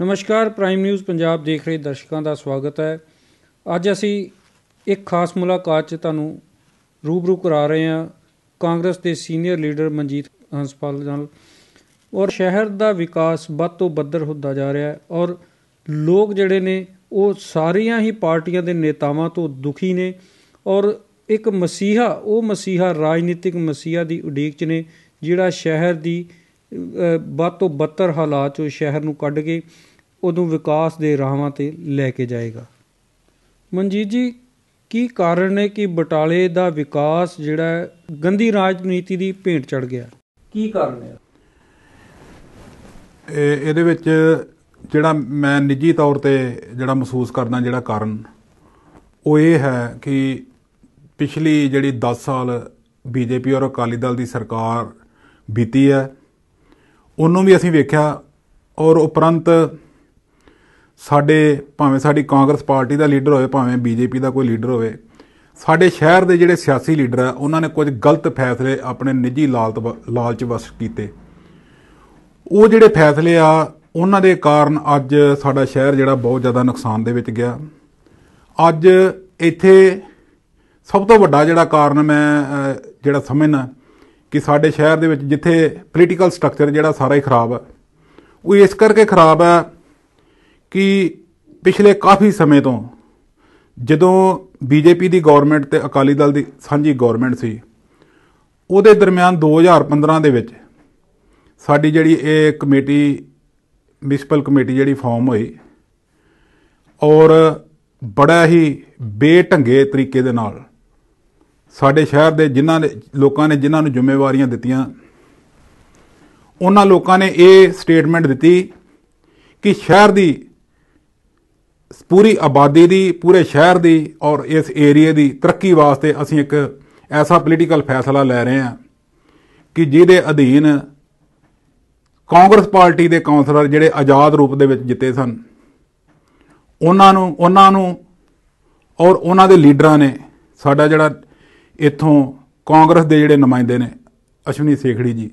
ਨਮਸਕਾਰ prime news Punjab ਦੇਖ ਰਹੇ ਦਰਸ਼ਕਾਂ ਦਾ ਸਵਾਗਤ ਹੈ। ਅੱਜ ਅਸੀਂ ਇੱਕ ਖਾਸ ਮੁਲਾਕਾਤ 'ਚ ਤੁਹਾਨੂੰ ਰੂਬਰੂ ਕਰਾ ਰਹੇ ਹਾਂ ਕਾਂਗਰਸ ਦੇ ਸੀਨੀਅਰ ਲੀਡਰ ਮਨਜੀਤ ਹੰਸਪਾਲ ਨਾਲ। ਔਰ ਸ਼ਹਿਰ ਦਾ ਵਿਕਾਸ ਵੱਧ ਤੋਂ ਬੱਦਰ ਹੁੰਦਾ ਜਾ ਰਿਹਾ ਹੈ ਔਰ ਲੋਕ ਜਿਹੜੇ ਨੇ, ਉਹ ਸਾਰੀਆਂ ਹੀ ਪਾਰਟੀਆਂ ਦੇ ਨੇਤਾਵਾਂ ਤੋਂ ਦੁਖੀ ਨੇ ਔਰ ਇੱਕ ਮਸੀਹਾ, ਉਹ ਮਸੀਹਾ ਰਾਜਨੀਤਿਕ ਮਸੀਹਾ ਦੀ ਉਡੀਕ 'ਚ ਨੇ, ਜਿਹੜਾ ਸ਼ਹਿਰ ਦੀ ਵੱਧ ਤੋਂ ਬੱਤਰ ਹਾਲਾਤ 'ਚੋਂ ਸ਼ਹਿਰ ਨੂੰ ਕੱਢ ਕੇ ਉਦੋਂ ਵਿਕਾਸ ਦੇ ਰਾਹਾਂ ਤੇ ਲੈ ਕੇ ਜਾਏਗਾ। ਮਨਜੀਤ ਜੀ, ਕੀ ਕਾਰਨ ਹੈ ਕਿ ਬਟਾਲੇ ਦਾ ਵਿਕਾਸ ਜਿਹੜਾ ਗੰਦੀ ਰਾਜਨੀਤੀ ਦੀ ਭੇਂਟ ਚੜ ਗਿਆ? ਕੀ ਕਾਰਨ ਹੈ? ਇਹ, ਇਹਦੇ ਵਿੱਚ ਜਿਹੜਾ ਮੈਂ ਨਿੱਜੀ ਤੌਰ ਤੇ ਜਿਹੜਾ ਮਹਿਸੂਸ ਕਰਦਾ, ਜਿਹੜਾ ਕਾਰਨ, ਉਹ ਇਹ ਹੈ ਕਿ ਪਿਛਲੀ ਜਿਹੜੀ 10 ਸਾਲ ਬੀਜੇਪੀ ਔਰ ਅਕਾਲੀ ਦਲ ਦੀ ਸਰਕਾਰ ਬੀਤੀ ਹੈ ਉਹਨੂੰ ਵੀ ਅਸੀਂ ਵੇਖਿਆ ਔਰ ਉਪਰੰਤ ਸਾਡੇ, ਭਾਵੇਂ ਸਾਡੀ ਕਾਂਗਰਸ ਪਾਰਟੀ ਦਾ ਲੀਡਰ ਹੋਵੇ, ਭਾਵੇਂ ਬੀਜੇਪੀ ਦਾ ਕੋਈ ਲੀਡਰ ਹੋਵੇ, ਸਾਡੇ ਸ਼ਹਿਰ ਦੇ ਜਿਹੜੇ ਸਿਆਸੀ ਲੀਡਰ ਆ, ਉਹਨਾਂ ਨੇ ਕੁਝ ਗਲਤ ਫੈਸਲੇ ਆਪਣੇ ਨਿੱਜੀ ਲਾਲਤ ਲਾਲਚ ਵਸ ਕੀਤੇ। ਉਹ ਜਿਹੜੇ ਫੈਸਲੇ ਆ, ਉਹਨਾਂ ਦੇ ਕਾਰਨ ਅੱਜ ਸਾਡਾ ਸ਼ਹਿਰ ਜਿਹੜਾ ਬਹੁਤ ਜ਼ਿਆਦਾ ਨੁਕਸਾਨ ਦੇ ਵਿੱਚ ਗਿਆ। ਅੱਜ ਇੱਥੇ ਸਭ ਤੋਂ ਵੱਡਾ ਜਿਹੜਾ ਕਾਰਨ ਮੈਂ ਜਿਹੜਾ ਸਮਝਣਾ ਕਿ ਸਾਡੇ ਸ਼ਹਿਰ ਦੇ ਵਿੱਚ ਜਿੱਥੇ ਪੋਲੀਟੀਕਲ ਸਟਰਕਚਰ ਜਿਹੜਾ ਸਾਰਾ ਹੀ ਖਰਾਬ ਹੈ ਉਹ ਇਸ ਕਰਕੇ ਖਰਾਬ ਹੈ ਕਿ ਪਿਛਲੇ ਕਾਫੀ ਸਮੇਂ ਤੋਂ ਜਦੋਂ ਬੀਜੇਪੀ ਦੀ ਗਵਰਨਮੈਂਟ ਤੇ ਅਕਾਲੀ ਦਲ ਦੀ ਸਾਂਝੀ ਗਵਰਨਮੈਂਟ ਸੀ, ਉਹਦੇ ਦਰਮਿਆਨ 2015 ਦੇ ਵਿੱਚ ਸਾਡੀ ਜਿਹੜੀ ਇਹ ਕਮੇਟੀ ਮਿਊਨਿਸਪਲ ਕਮੇਟੀ ਜਿਹੜੀ ਫਾਰਮ ਹੋਈ, ਔਰ ਬੜਾ ਹੀ ਬੇਢੰਗੇ ਤਰੀਕੇ ਦੇ ਨਾਲ ਸਾਡੇ ਸ਼ਹਿਰ ਦੇ ਜਿਨ੍ਹਾਂ ਨੇ, ਲੋਕਾਂ ਨੇ ਜਿਨ੍ਹਾਂ ਨੂੰ ਜ਼ਿੰਮੇਵਾਰੀਆਂ ਦਿੱਤੀਆਂ, ਉਹਨਾਂ ਲੋਕਾਂ ਨੇ ਇਹ ਸਟੇਟਮੈਂਟ ਦਿੱਤੀ ਕਿ ਸ਼ਹਿਰ ਦੀ ਪੂਰੀ ਆਬਾਦੀ ਦੀ, ਪੂਰੇ ਸ਼ਹਿਰ ਦੀ ਔਰ ਇਸ ਏਰੀਏ ਦੀ ਤਰੱਕੀ ਵਾਸਤੇ ਅਸੀਂ ਇੱਕ ਐਸਾ ਪੋਲੀਟੀਕਲ ਫੈਸਲਾ ਲੈ ਰਹੇ ਹਾਂ ਕਿ ਜਿਹਦੇ ਅਧੀਨ ਕਾਂਗਰਸ ਪਾਰਟੀ ਦੇ ਕਾਉਂਸਲਰ ਜਿਹੜੇ ਆਜ਼ਾਦ ਰੂਪ ਦੇ ਵਿੱਚ ਜਿੱਤੇ ਸਨ, ਉਹਨਾਂ ਨੂੰ ਉਹਨਾਂ ਨੂੰ ਔਰ ਉਹਨਾਂ ਦੇ ਲੀਡਰਾਂ ਨੇ ਸਾਡਾ ਜਿਹੜਾ ਇੱਥੋਂ ਕਾਂਗਰਸ ਦੇ ਜਿਹੜੇ ਨੁਮਾਇੰਦੇ ਨੇ, ਅਸ਼ਵਨੀ ਸੇਖੜੀ ਜੀ,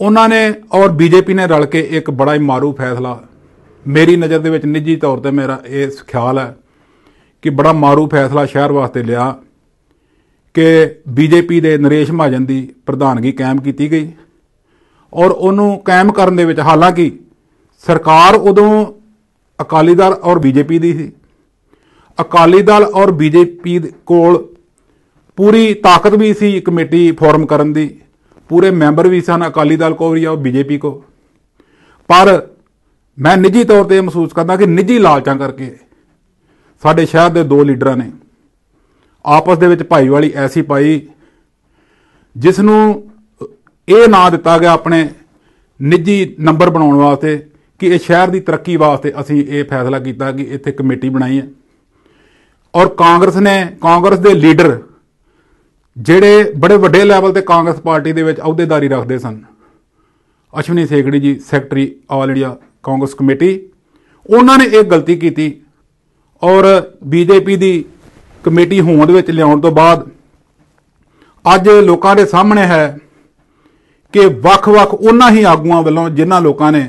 ਉਹਨਾਂ ਨੇ ਔਰ ਬੀਜੇਪੀ ਨੇ ਰਲ ਕੇ ਇੱਕ ਬੜਾ ਹੀ ਮਾਰੂ ਫੈਸਲਾ। ਮੇਰੀ ਨਜ਼ਰ ਦੇ ਵਿੱਚ ਨਿੱਜੀ ਤੌਰ ਤੇ ਮੇਰਾ ਇਹ ਖਿਆਲ ਹੈ ਕਿ ਬੜਾ ਮਾਰੂ ਫੈਸਲਾ ਸ਼ਹਿਰ ਵਾਸਤੇ ਲਿਆ ਕਿ ਬੀਜੇਪੀ ਦੇ ਨਰੇਸ਼ ਮਹਾਜਨ ਦੀ ਪ੍ਰਧਾਨਗੀ ਕਾਇਮ ਕੀਤੀ ਗਈ ਔਰ ਉਹਨੂੰ ਕਾਇਮ ਕਰਨ ਦੇ ਵਿੱਚ ਹਾਲਾਂਕਿ ਸਰਕਾਰ ਉਦੋਂ ਅਕਾਲੀ ਦਲ ਔਰ ਬੀਜੇਪੀ ਦੀ ਸੀ। ਅਕਾਲੀ ਦਲ ਔਰ ਬੀਜੇਪੀ ਕੋਲ ਪੂਰੀ ਤਾਕਤ ਵੀ ਸੀ ਕਮੇਟੀ ਫਾਰਮ ਕਰਨ ਦੀ। ਪੂਰੇ ਮੈਂਬਰ ਵੀ ਸਨ, ਅਕਾਲੀ ਦਲ ਕੋ ਵੀ ਔਰ ਬੀਜੇਪੀ ਕੋ। ਪਰ ਮੈਂ ਨਿੱਜੀ ਤੌਰ ਤੇ ਮਹਿਸੂਸ ਕਰਦਾ ਕਿ ਨਿੱਜੀ ਲਾਲਚਾਂ ਕਰਕੇ ਸਾਡੇ ਸ਼ਹਿਰ ਦੇ ਦੋ ਲੀਡਰਾਂ ਨੇ ਆਪਸ ਦੇ ਵਿੱਚ ਭਾਈਵਾਲੀ ਐਸੀ ਪਾਈ ਜਿਸ ਨੂੰ ਇਹ ਨਾਂ ਦਿੱਤਾ ਗਿਆ ਆਪਣੇ ਨਿੱਜੀ ਨੰਬਰ ਬਣਾਉਣ ਵਾਸਤੇ ਕਿ ਇਹ ਸ਼ਹਿਰ ਦੀ ਤਰੱਕੀ ਵਾਸਤੇ ਅਸੀਂ ਇਹ ਫੈਸਲਾ ਕੀਤਾ ਕਿ ਇੱਥੇ ਕਮੇਟੀ ਬਣਾਈ ਹੈ। ਔਰ ਕਾਂਗਰਸ ਨੇ, ਕਾਂਗਰਸ ਦੇ ਲੀਡਰ ਜਿਹੜੇ ਬੜੇ ਵੱਡੇ ਲੈਵਲ ਤੇ ਕਾਂਗਰਸ ਪਾਰਟੀ ਦੇ ਵਿੱਚ ਅਹੁਦੇਦਾਰੀ ਰੱਖਦੇ ਸਨ। Ashwani Sekhri ji secretary all India Congress committee ਉਹਨਾਂ ਨੇ ਇਹ ਗਲਤੀ ਕੀਤੀ ਔਰ ਬੀਜੇਪੀ ਦੀ ਕਮੇਟੀ ਹੋਂਦ ਵਿੱਚ ਲਿਆਉਣ ਤੋਂ ਬਾਅਦ ਅੱਜ ਲੋਕਾਂ ਦੇ ਸਾਹਮਣੇ ਹੈ ਕਿ ਵੱਖ-ਵੱਖ ਉਹਨਾਂ ਹੀ ਆਗੂਆਂ ਵੱਲੋਂ ਜਿਨ੍ਹਾਂ ਲੋਕਾਂ ਨੇ,